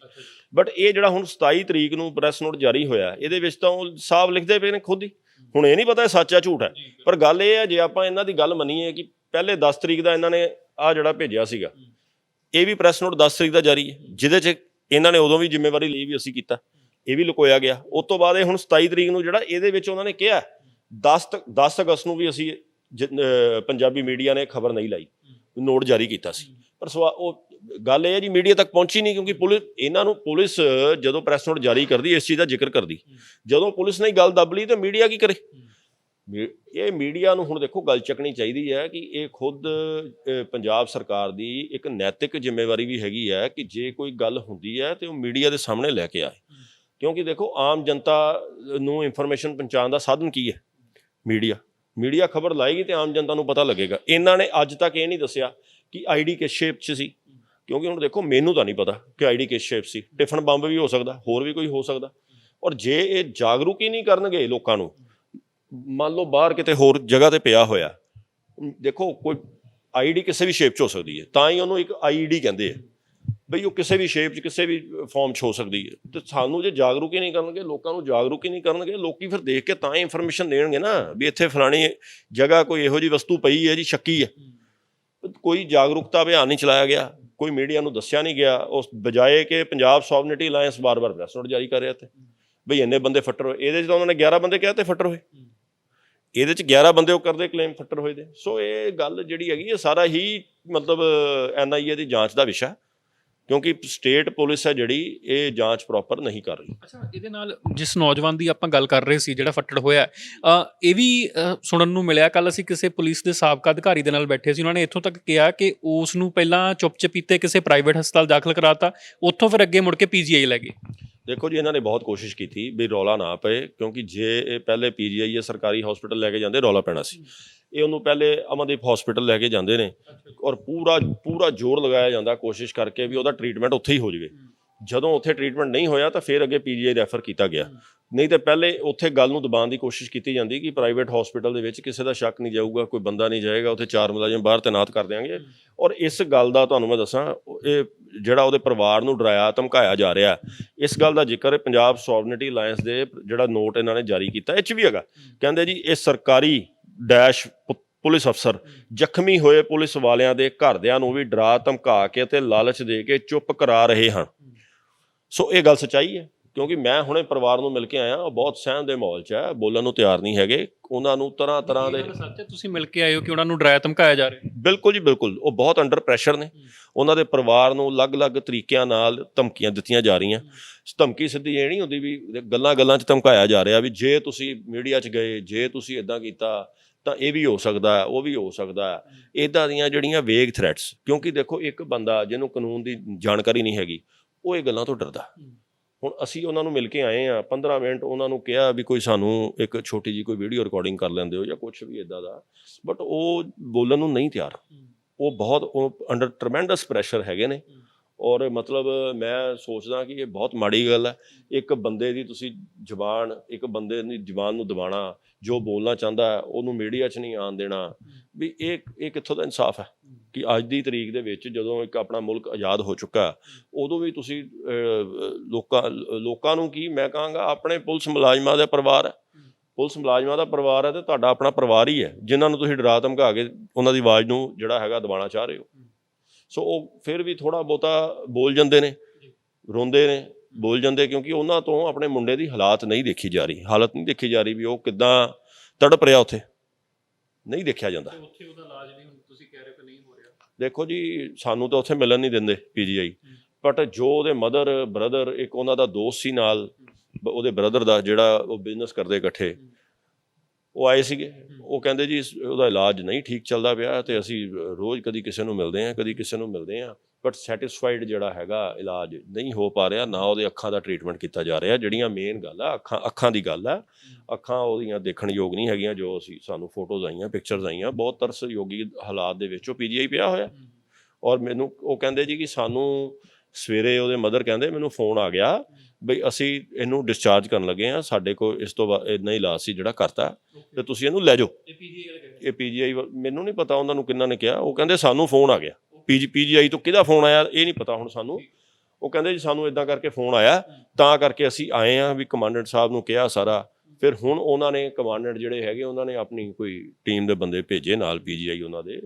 ਬਟ ਇਹ ਜਿਹੜਾ ਹੁਣ 27 ਤਰੀਕ ਨੂੰ ਪ੍ਰੈਸ ਨੋਟ ਜਾਰੀ ਹੋਇਆ ਇਹਦੇ ਵਿੱਚ ਤਾਂ ਉਹ ਸਾਫ਼ ਲਿਖਦੇ ਪਏ ਨੇ ਖੁਦ ਹੀ। ਹੁਣ ਇਹ ਨਹੀਂ ਪਤਾ ਇਹ ਸੱਚ ਆ ਝੂਠ ਹੈ ਪਰ ਗੱਲ ਇਹ ਹੈ ਜੇ ਆਪਾਂ ਇਹਨਾਂ ਦੀ ਗੱਲ ਮੰਨੀਏ ਕਿ ਪਹਿਲੇ 10 ਤਰੀਕ ਦਾ ਇਹਨਾਂ ਨੇ ਆ ਜਿਹੜਾ ਭੇਜਿਆ ਸੀਗਾ ਇਹ ਵੀ ਪ੍ਰੈਸ ਨੋਟ 10 ਤਰੀਕ ਦਾ ਜਾਰੀ ਹੈ ਜਿਹਦੇ 'ਚ ਇਹਨਾਂ ਨੇ ਉਦੋਂ ਵੀ ਜ਼ਿੰਮੇਵਾਰੀ ਲਈ ਵੀ ਅਸੀਂ ਕੀਤਾ। ਇਹ ਵੀ ਲੁਕੋਇਆ ਗਿਆ। ਉਸ ਤੋਂ ਬਾਅਦ ਇਹ ਹੁਣ 27 ਤਰੀਕ ਨੂੰ ਜਿਹੜਾ ਇਹਦੇ ਵਿੱਚ ਉਹਨਾਂ ਨੇ ਕਿਹਾ 10 ਤੱਕ 10 ਅਗਸਤ ਨੂੰ ਵੀ ਅਸੀਂ ਪੰਜਾਬੀ ਮੀਡੀਆ ਨੇ ਖਬਰ ਨਹੀਂ ਲਾਈ। ਨੋਟ ਜਾਰੀ ਕੀਤਾ ਸੀ। ਪਰ ਸਵਾ ਉਹ ਗੱਲ ਇਹ ਹੈ ਜੀ ਮੀਡੀਆ ਤੱਕ ਪਹੁੰਚੀ ਨਹੀਂ ਕਿਉਂਕਿ ਪੁਲਿਸ ਇਹਨਾਂ ਨੂੰ ਪੁਲਿਸ ਜਦੋਂ ਪ੍ਰੈਸ ਨੋਟ ਜਾਰੀ ਕਰਦੀ ਇਸ ਚੀਜ਼ ਦਾ ਜ਼ਿਕਰ ਕਰਦੀ। ਜਦੋਂ ਪੁਲਿਸ ਨੇ ਗੱਲ ਦੱਬ ਲਈ ਤਾਂ ਮੀਡੀਆ ਕੀ ਕਰੇ? ਇਹ ਮੀਡੀਆ ਨੂੰ ਹੁਣ ਦੇਖੋ ਗੱਲ ਚੱਕਣੀ ਚਾਹੀਦੀ ਹੈ ਕਿ ਇਹ ਖੁਦ ਪੰਜਾਬ ਸਰਕਾਰ ਦੀ ਇੱਕ ਨੈਤਿਕ ਜ਼ਿੰਮੇਵਾਰੀ ਵੀ ਹੈਗੀ ਹੈ ਕਿ ਜੇ ਕੋਈ ਗੱਲ ਹੁੰਦੀ ਹੈ ਤੇ ਉਹ ਮੀਡੀਆ ਦੇ ਸਾਹਮਣੇ ਲੈ ਕੇ ਆਏ। ਕਿਉਂਕਿ ਦੇਖੋ, ਆਮ ਜਨਤਾ ਨੂੰ ਇਨਫੋਰਮੇਸ਼ਨ ਪਹੁੰਚਾਉਣ ਦਾ ਸਾਧਨ ਕੀ ਹੈ? ਮੀਡੀਆ। ਮੀਡੀਆ ਖਬਰ ਲਾਏਗੀ ਤੇ ਆਮ ਜਨਤਾ ਨੂੰ ਪਤਾ ਲੱਗੇਗਾ। ਇਹਨਾਂ ਨੇ ਅੱਜ ਤੱਕ ਇਹ ਨਹੀਂ ਦੱਸਿਆ ਕਿ ਆਈਡੀ ਕਿਸ ਸ਼ੇਪ 'ਚ ਸੀ। ਕਿਉਂਕਿ ਹੁਣ ਦੇਖੋ, ਮੈਨੂੰ ਤਾਂ ਨਹੀਂ ਪਤਾ ਕਿ ਆਈਡੀ ਕਿਸ ਸ਼ੇਪ ਸੀ। ਟਿਫਨ ਬੰਬ ਵੀ ਹੋ ਸਕਦਾ, ਹੋਰ ਵੀ ਕੋਈ ਹੋ ਸਕਦਾ। ਔਰ ਜੇ ਇਹ ਜਾਗਰੂਕ ਹੀ ਨਹੀਂ ਕਰਨਗੇ ਲੋਕਾਂ ਨੂੰ, ਮੰਨ ਲਓ ਬਾਹਰ ਕਿਤੇ ਹੋਰ ਜਗ੍ਹਾ ਤੇ ਪਿਆ ਹੋਇਆ, ਦੇਖੋ ਕੋਈ ਆਈਡੀ ਕਿਸੇ ਵੀ ਸ਼ੇਪ 'ਚ ਹੋ ਸਕਦੀ ਹੈ। ਤਾਂ ਹੀ ਉਹਨੂੰ ਇੱਕ ਆਈਡੀ ਕਹਿੰਦੇ ਆ। ਬਈ ਉਹ ਕਿਸੇ ਵੀ ਸ਼ੇਪ 'ਚ ਕਿਸੇ ਵੀ ਫਾਰਮ 'ਚ ਹੋ ਸਕਦੀ ਹੈ। ਤੇ ਸਾਨੂੰ ਜੇ ਜਾਗਰੂਕ ਹੀ ਨਹੀਂ ਕਰਨਗੇ, ਲੋਕਾਂ ਨੂੰ ਜਾਗਰੂਕ ਹੀ ਨਹੀਂ ਕਰਨਗੇ, ਲੋਕੀ ਫਿਰ ਦੇਖ ਕੇ ਤਾਂ ਹੀ ਇਨਫੋਰਮੇਸ਼ਨ ਦੇਣਗੇ ਨਾ ਵੀ ਇੱਥੇ ਫਲਾਣੀ ਜਗ੍ਹਾ ਕੋਈ ਇਹੋ ਜੀ ਵਸਤੂ ਪਈ ਹੈ ਜੀ, ਸ਼ੱਕੀ ਹੈ। ਕੋਈ ਜਾਗਰੂਕਤਾ ਅਭਿਆਨ ਨਹੀਂ ਚਲਾਇਆ ਗਿਆ, ਕੋਈ ਮੀਡੀਆ ਨੂੰ ਦੱਸਿਆ ਨਹੀਂ ਗਿਆ, ਉਸ ਬਜਾਏ ਕਿ ਪੰਜਾਬ ਸੌਵਰਨਿਟੀ ਅਲਾਈਅੰਸ ਬਾਰ-ਬਾਰ ਪ੍ਰੈਸ ਨੋਟ ਜਾਰੀ ਕਰ ਰਿਹਾ ਤੇ ਬਈ ਇੰਨੇ ਬੰਦੇ ਫੱਟਰ ਹੋਏ, ਇਹਦੇ 'ਚ ਤਾਂ ਉਹਨਾਂ ਨੇ 11 ਬੰਦੇ ਕਿਹਾ ਤੇ ਫੱਟਰ ਹੋਏ। ਇਹਦੇ 'ਚ 11 ਬੰਦੇ ਉਹ ਕਰਦੇ ਕਲੇਮ ਫੱਟਰ ਹੋਏ ਦੇ। ਸੋ ਇਹ ਗੱਲ ਜਿਹੜੀ ਹੈਗੀ ਇਹ ਸਾਰਾ ਹੀ ਮਤਲਬ ਐਨਆਈਏ ਦੀ ਜਾਂਚ ਦਾ ਵਿਸ਼ਾ। ਕਿਉਂਕਿ ਸਟੇਟ ਪੁਲਿਸ ਹੈ ਜਿਹੜੀ, ਇਹ ਜਾਂਚ ਪ੍ਰੋਪਰ ਨਹੀਂ ਕਰ ਰਹੀ। ਅੱਛਾ, ਇਹਦੇ ਨਾਲ ਜਿਸ ਨੌਜਵਾਨ ਦੀ ਆਪਾਂ ਗੱਲ ਕਰ ਰਹੇ ਸੀ, ਜਿਹੜਾ ਫੱਟੜ ਹੋਇਆ ਇਹ ਵੀ ਸੁਣਨ ਨੂੰ ਮਿਲਿਆ ਕੱਲ ਅਸੀਂ ਕਿਸੇ ਪੁਲਿਸ ਦੇ ਸਾਬਕਾ ਅਧਿਕਾਰੀ ਦੇ ਨਾਲ ਬੈਠੇ ਸੀ, ਉਹਨਾਂ ਨੇ ਇੱਥੋਂ ਤੱਕ ਕਿਹਾ ਕਿ ਉਸ ਨੂੰ ਪਹਿਲਾਂ ਚੁੱਪ-ਚਪੀਤੇ ਕਿਸੇ ਪ੍ਰਾਈਵੇਟ ਹਸਪਤਾਲ ਦਾਖਲ ਕਰਾਤਾ, ਉੱਥੋਂ ਫਿਰ ਅੱਗੇ ਮੁੜ ਕੇ ਪੀਜੀਆਈ ਲੈ ਗਏ। ਦੇਖੋ ਜੀ, ਇਹਨਾਂ ਨੇ ਬਹੁਤ ਕੋਸ਼ਿਸ਼ ਕੀਤੀ ਵੀ ਰੌਲਾ ਨਾ ਪਏ, ਕਿਉਂਕਿ ਜੇ ਇਹ ਪਹਿਲੇ ਪੀਜੀਆਈ ਜਾਂ ਸਰਕਾਰੀ ਹਸਪੀਟਲ ਲੈ ਕੇ ਜਾਂਦੇ, ਰੌਲਾ ਪੈਣਾ ਸੀ। ਇਹ ਉਹਨੂੰ ਪਹਿਲੇ ਅਮਨਦੀਪ ਹਸਪੀਟਲ ਲੈ ਕੇ ਜਾਂਦੇ ਨੇ ਔਰ ਪੂਰਾ ਪੂਰਾ ਜ਼ੋਰ ਲਗਾਇਆ ਜਾਂਦਾ ਕੋਸ਼ਿਸ਼ ਕਰਕੇ ਵੀ ਉਹਦਾ ਟ੍ਰੀਟਮੈਂਟ ਉੱਥੇ ਹੀ ਹੋ ਜਾਵੇ। ਜਦੋਂ ਉੱਥੇ ਟ੍ਰੀਟਮੈਂਟ ਨਹੀਂ ਹੋਇਆ ਤਾਂ ਫਿਰ ਅੱਗੇ ਪੀਜੀਆਈ ਰੈਫਰ ਕੀਤਾ ਗਿਆ। ਨਹੀਂ ਤੇ ਪਹਿਲੇ ਉੱਥੇ ਗੱਲ ਨੂੰ ਦਬਾਉਣ ਦੀ ਕੋਸ਼ਿਸ਼ ਕੀਤੀ ਜਾਂਦੀ ਕਿ ਪ੍ਰਾਈਵੇਟ ਹਸਪੀਟਲ ਦੇ ਵਿੱਚ ਕਿਸੇ ਦਾ ਸ਼ੱਕ ਨਹੀਂ ਜਾਊਗਾ ਕੋਈ ਬੰਦਾ ਨਹੀਂ ਜਾਏਗਾ ਉੱਥੇ ਚਾਰ ਮੁਲਾਜ਼ਮ ਬਾਹਰ ਤੈਨਾਤ ਕਰ ਦਿਆਂਗੇ। ਔਰ ਇਸ ਗੱਲ ਦਾ ਤੁਹਾਨੂੰ ਮੈਂ ਦੱਸਾਂ ਇਹ ਜਿਹੜਾ ਉਹਦੇ ਪਰਿਵਾਰ ਨੂੰ ਡਰਾਇਆ ਧਮਕਾਇਆ ਜਾ ਰਿਹਾ ਇਸ ਗੱਲ ਦਾ ਜ਼ਿਕਰ ਪੰਜਾਬ ਸੌਵਰਨਿਟੀ ਅਲਾਈਅੰਸ ਦੇ ਜਿਹੜਾ ਨੋਟ ਇਹਨਾਂ ਨੇ ਜਾਰੀ ਕੀਤਾ ਇਹ ਚ ਵੀ ਹੈਗਾ। ਕਹਿੰਦੇ ਜੀ ਇਹ ਸਰਕਾਰੀ ਡੈਸ਼ ਪੁਲਿਸ ਅਫਸਰ ਜ਼ਖਮੀ ਹੋਏ ਪੁਲਿਸ ਵਾਲਿਆਂ ਦੇ ਘਰਦਿਆਂ ਨੂੰ ਵੀ ਡਰਾ ਧਮਕਾ ਕੇ ਤੇ ਲਾਲਚ ਦੇ ਕੇ ਚੁੱਪ ਕਰਾ ਰਹੇ ਹਨ। ਸੋ ਇਹ ਗੱਲ ਸਚਾਈ ਹੈ ਕਿਉਂਕਿ ਮੈਂ ਹੁਣੇ ਪਰਿਵਾਰ ਨੂੰ ਮਿਲ ਕੇ ਆਇਆ ਉਹ ਬਹੁਤ ਸਹਿਮ ਦੇ ਮਾਹੌਲ 'ਚ ਹੈ ਬੋਲਣ ਨੂੰ ਤਿਆਰ ਨਹੀਂ ਹੈਗੇ ਉਹਨਾਂ ਨੂੰ ਤਰ੍ਹਾਂ ਤਰ੍ਹਾਂ ਦੇ ਸੱਚ ਤੁਸੀਂ ਮਿਲ ਕੇ ਆਏ ਹੋ ਕਿ ਉਹਨਾਂ ਨੂੰ ਡਰਾਇਆ ਧਮਕਾਇਆ ਜਾ ਰਿਹਾ ਬਿਲਕੁਲ ਜੀ ਬਿਲਕੁਲ ਉਹ ਬਹੁਤ ਅੰਡਰ ਪ੍ਰੈਸ਼ਰ ਨੇ। ਉਹਨਾਂ ਦੇ ਪਰਿਵਾਰ ਨੂੰ ਅਲੱਗ-ਅਲੱਗ ਤਰੀਕਿਆਂ ਨਾਲ ਧਮਕੀਆਂ ਦਿੱਤੀਆਂ ਜਾ ਰਹੀਆਂ। ਧਮਕੀ ਸਿੱਧੀ ਇਹ ਨਹੀਂ ਹੁੰਦੀ ਵੀ ਗੱਲਾਂ ਗੱਲਾਂ 'ਚ ਧਮਕਾਇਆ ਜਾ ਰਿਹਾ ਵੀ ਜੇ ਤੁਸੀਂ ਮੀਡੀਆ 'ਚ ਗਏ ਜੇ ਤੁਸੀਂ ਇਦਾਂ ਕੀਤਾ ਤਾਂ ਇਹ ਵੀ ਹੋ ਸਕਦਾ ਹੈ ਉਹ ਵੀ ਹੋ ਸਕਦਾ ਹੈ। ਇਦਾਂ ਦੀਆਂ ਜਿਹੜੀਆਂ ਵੇਗ ਥ੍ਰੈਟਸ ਕਿਉਂਕਿ ਦੇਖੋ ਇੱਕ ਬੰਦਾ ਜਿਹਨੂੰ ਕਾਨੂੰਨ ਦੀ ਜਾਣਕਾਰੀ ਨਹੀਂ ਹੈਗੀ ਉਹ ਇਹ ਗੱਲਾਂ ਤੋਂ ਡਰਦਾ। ਹੁਣ ਅਸੀਂ ਉਹਨਾਂ ਨੂੰ ਮਿਲ ਕੇ ਆਏ ਆ 15 ਮਿੰਟ ਉਹਨਾਂ ਨੂੰ ਕਿਹਾ ਵੀ ਕੋਈ ਸਾਨੂੰ ਇੱਕ ਛੋਟੀ ਜੀ ਕੋਈ ਵੀਡੀਓ ਰਿਕਾਰਡਿੰਗ ਕਰ ਲੈਂਦੇ ਹੋ ਜਾਂ ਕੁਝ ਵੀ ਇਦਾਂ ਦਾ। ਬਟ ਉਹ ਬੋਲਣ ਨੂੰ ਨਹੀਂ ਤਿਆਰ। ਉਹ ਬਹੁਤ ਉਹ ਅੰਡਰ ਟਰਮੈਂਡਸ ਪ੍ਰੈਸ਼ਰ ਹੈਗੇ ਨੇ। ਔਰ ਮਤਲਬ ਮੈਂ ਸੋਚਦਾ ਕਿ ਇਹ ਬਹੁਤ ਮਾੜੀ ਗੱਲ ਹੈ। ਇੱਕ ਬੰਦੇ ਦੀ ਤੁਸੀਂ ਜ਼ੁਬਾਨ ਇੱਕ ਬੰਦੇ ਦੀ ਜ਼ੁਬਾਨ ਨੂੰ ਦਬਾਣਾ ਜੋ ਬੋਲਣਾ ਚਾਹੁੰਦਾ ਉਹਨੂੰ ਮੀਡੀਆ 'ਚ ਨਹੀਂ ਆਉਣ ਦੇਣਾ। ਵੀ ਇਹ ਇਹ ਕਿੱਥੋਂ ਦਾ ਇਨਸਾਫ ਹੈ। ਕਿ ਅੱਜ ਦੀ ਤਰੀਕ ਦੇ ਵਿੱਚ ਜਦੋਂ ਇੱਕ ਆਪਣਾ ਮੁਲਕ ਆਜ਼ਾਦ ਹੋ ਚੁੱਕਾ ਉਦੋਂ ਵੀ ਤੁਸੀਂ ਲੋਕਾਂ ਲੋਕਾਂ ਨੂੰ ਕੀ ਮੈਂ ਕਹਾਂਗਾ, ਆਪਣੇ ਪੁਲਿਸ ਮੁਲਾਜ਼ਮਾਂ ਦਾ ਪਰਿਵਾਰ ਹੈ। ਪੁਲਿਸ ਮੁਲਾਜ਼ਮਾਂ ਦਾ ਪਰਿਵਾਰ ਹੈ ਤੇ ਤੁਹਾਡਾ ਆਪਣਾ ਪਰਿਵਾਰ ਹੀ ਹੈ, ਜਿਨ੍ਹਾਂ ਨੂੰ ਤੁਸੀਂ ਡਰਾ ਧਮਕਾ ਕੇ ਉਹਨਾਂ ਦੀ ਆਵਾਜ਼ ਨੂੰ ਜਿਹੜਾ ਹੈਗਾ ਦਬਾਉਣਾ ਚਾਹ ਰਹੇ ਹੋ। ਸੋ ਉਹ ਫਿਰ ਵੀ ਥੋੜਾ ਬਹੁਤਾ ਬੋਲ ਜਾਂਦੇ ਨੇ, ਰੋਂਦੇ ਨੇ, ਬੋਲ ਜਾਂਦੇ ਕਿਉਂਕਿ ਉਹਨਾਂ ਤੋਂ ਆਪਣੇ ਮੁੰਡੇ ਦੀ ਹਾਲਾਤ ਨਹੀਂ ਦੇਖੀ ਜਾ ਰਹੀ। ਹਾਲਤ ਨਹੀਂ ਦੇਖੀ ਜਾ ਰਹੀ ਵੀ ਉਹ ਕਿੱਦਾਂ ਤੜਪ ਰਿਹਾ ਉੱਥੇ। ਨਹੀਂ ਦੇਖਿਆ ਜਾਂਦਾ। ਉੱਥੇ ਉਹਦਾ ਇਲਾਜ ਨਹੀਂ ਹੁਣ ਤੁਸੀਂ ਕਹਿ ਰਹੇ ਕਿ ਨਹੀਂ ਹੋ ਰਿਹਾ ਦੇਖੋ ਜੀ ਸਾਨੂੰ ਤਾਂ ਉੱਥੇ ਮਿਲਣ ਨਹੀਂ ਦਿੰਦੇ ਪੀਜੀਆਈ। ਬਟ ਜੋ ਉਹਦੇ ਮਦਰ ਬ੍ਰਦਰ ਇੱਕ ਉਹਨਾਂ ਦਾ ਦੋਸਤ ਸੀ ਨਾਲ ਉਹਦੇ ਬ੍ਰਦਰ ਦਾ ਜਿਹੜਾ ਉਹ ਬਿਜ਼ਨਸ ਕਰਦੇ ਇਕੱਠੇ ਉਹ ਆਏ ਸੀਗੇ। ਉਹ ਕਹਿੰਦੇ ਜੀ ਉਹਦਾ ਇਲਾਜ ਨਹੀਂ ਠੀਕ ਚੱਲਦਾ ਪਿਆ ਤੇ ਅਸੀਂ ਰੋਜ਼ ਕਦੀ ਕਿਸੇ ਨੂੰ ਮਿਲਦੇ ਹਾਂ ਕਦੀ ਕਿਸੇ ਨੂੰ ਮਿਲਦੇ ਹਾਂ। ਬਟ ਸੈਟੀਸਫਾਈਡ ਜਿਹੜਾ ਹੈਗਾ ਇਲਾਜ ਨਹੀਂ ਹੋ ਪਾ ਰਿਹਾ ਨਾ ਉਹਦੇ ਅੱਖਾਂ ਦਾ ਟ੍ਰੀਟਮੈਂਟ ਕੀਤਾ ਜਾ ਰਿਹਾ। ਜਿਹੜੀਆਂ ਮੇਨ ਗੱਲ ਆ ਅੱਖਾਂ ਅੱਖਾਂ ਦੀ ਗੱਲ ਆ। ਅੱਖਾਂ ਉਹਦੀਆਂ ਦੇਖਣ ਯੋਗ ਨਹੀਂ ਹੈਗੀਆਂ ਜੋ ਅਸੀਂ ਸਾਨੂੰ ਫੋਟੋਜ਼ ਆਈਆਂ ਪਿਕਚਰਸ ਆਈਆਂ ਬਹੁਤ ਤਰਸਯੋਗੀ ਹਾਲਾਤ ਦੇ ਵਿੱਚ ਉਹ ਪੀਜੀਆਈ ਪਿਆ ਹੋਇਆ। ਔਰ ਮੈਨੂੰ ਉਹ ਕਹਿੰਦੇ ਜੀ ਕਿ ਸਾਨੂੰ ਸਵੇਰੇ ਉਹਦੇ ਮਦਰ ਕਹਿੰਦੇ ਮੈਨੂੰ ਫੋਨ ਆ ਗਿਆ ਬਈ ਅਸੀਂ ਇਹਨੂੰ ਡਿਸਚਾਰਜ ਕਰਨ ਲੱਗੇ ਆ ਸਾਡੇ ਕੋਲ ਇਸ ਤੋਂ ਬਾਅਦ ਇੰਨਾ ਹੀ ਇਲਾਜ ਸੀ ਜਿਹੜਾ ਕਰਤਾ ਤੇ ਤੁਸੀਂ ਇਹਨੂੰ ਲੈ ਜਾਓ। ਇਹ ਪੀਜੀਆਈ ਵਾਲੇ ਇਹ ਪੀਜੀਆਈ ਮੈਨੂੰ ਨਹੀਂ ਪਤਾ ਉਹਨਾਂ ਨੂੰ ਕਿੰਨਾ ਨੇ ਕਿਹਾ ਉਹ ਕਹਿੰਦੇ ਸਾਨੂੰ ਫੋਨ ਆ ਗਿਆ। ਪੀਜੀ ਪੀਜੀਆਈ ਤੋਂ ਕਿਹਦਾ ਫੋਨ ਆਇਆ ਇਹ ਨਹੀਂ ਪਤਾ ਹੁਣ ਸਾਨੂੰ। ਉਹ ਕਹਿੰਦੇ ਜੀ ਸਾਨੂੰ ਇਦਾਂ ਕਰਕੇ ਫੋਨ ਆਇਆ, ਤਾਂ ਕਰਕੇ ਅਸੀਂ ਆਏ ਆ ਵੀ ਕਮਾਂਡੈਂਟ ਸਾਹਿਬ ਨੂੰ ਕਿਹਾ ਸਾਰਾ। ਫਿਰ ਹੁਣ ਉਹਨਾਂ ਨੇ ਕਮਾਂਡੈਂਟ ਜਿਹੜੇ ਹੈਗੇ, ਉਹਨਾਂ ਨੇ ਆਪਣੀ ਕੋਈ ਟੀਮ ਦੇ ਬੰਦੇ ਭੇਜੇ ਨਾਲ ਪੀਜੀਆਈ ਉਹਨਾਂ ਦੇ,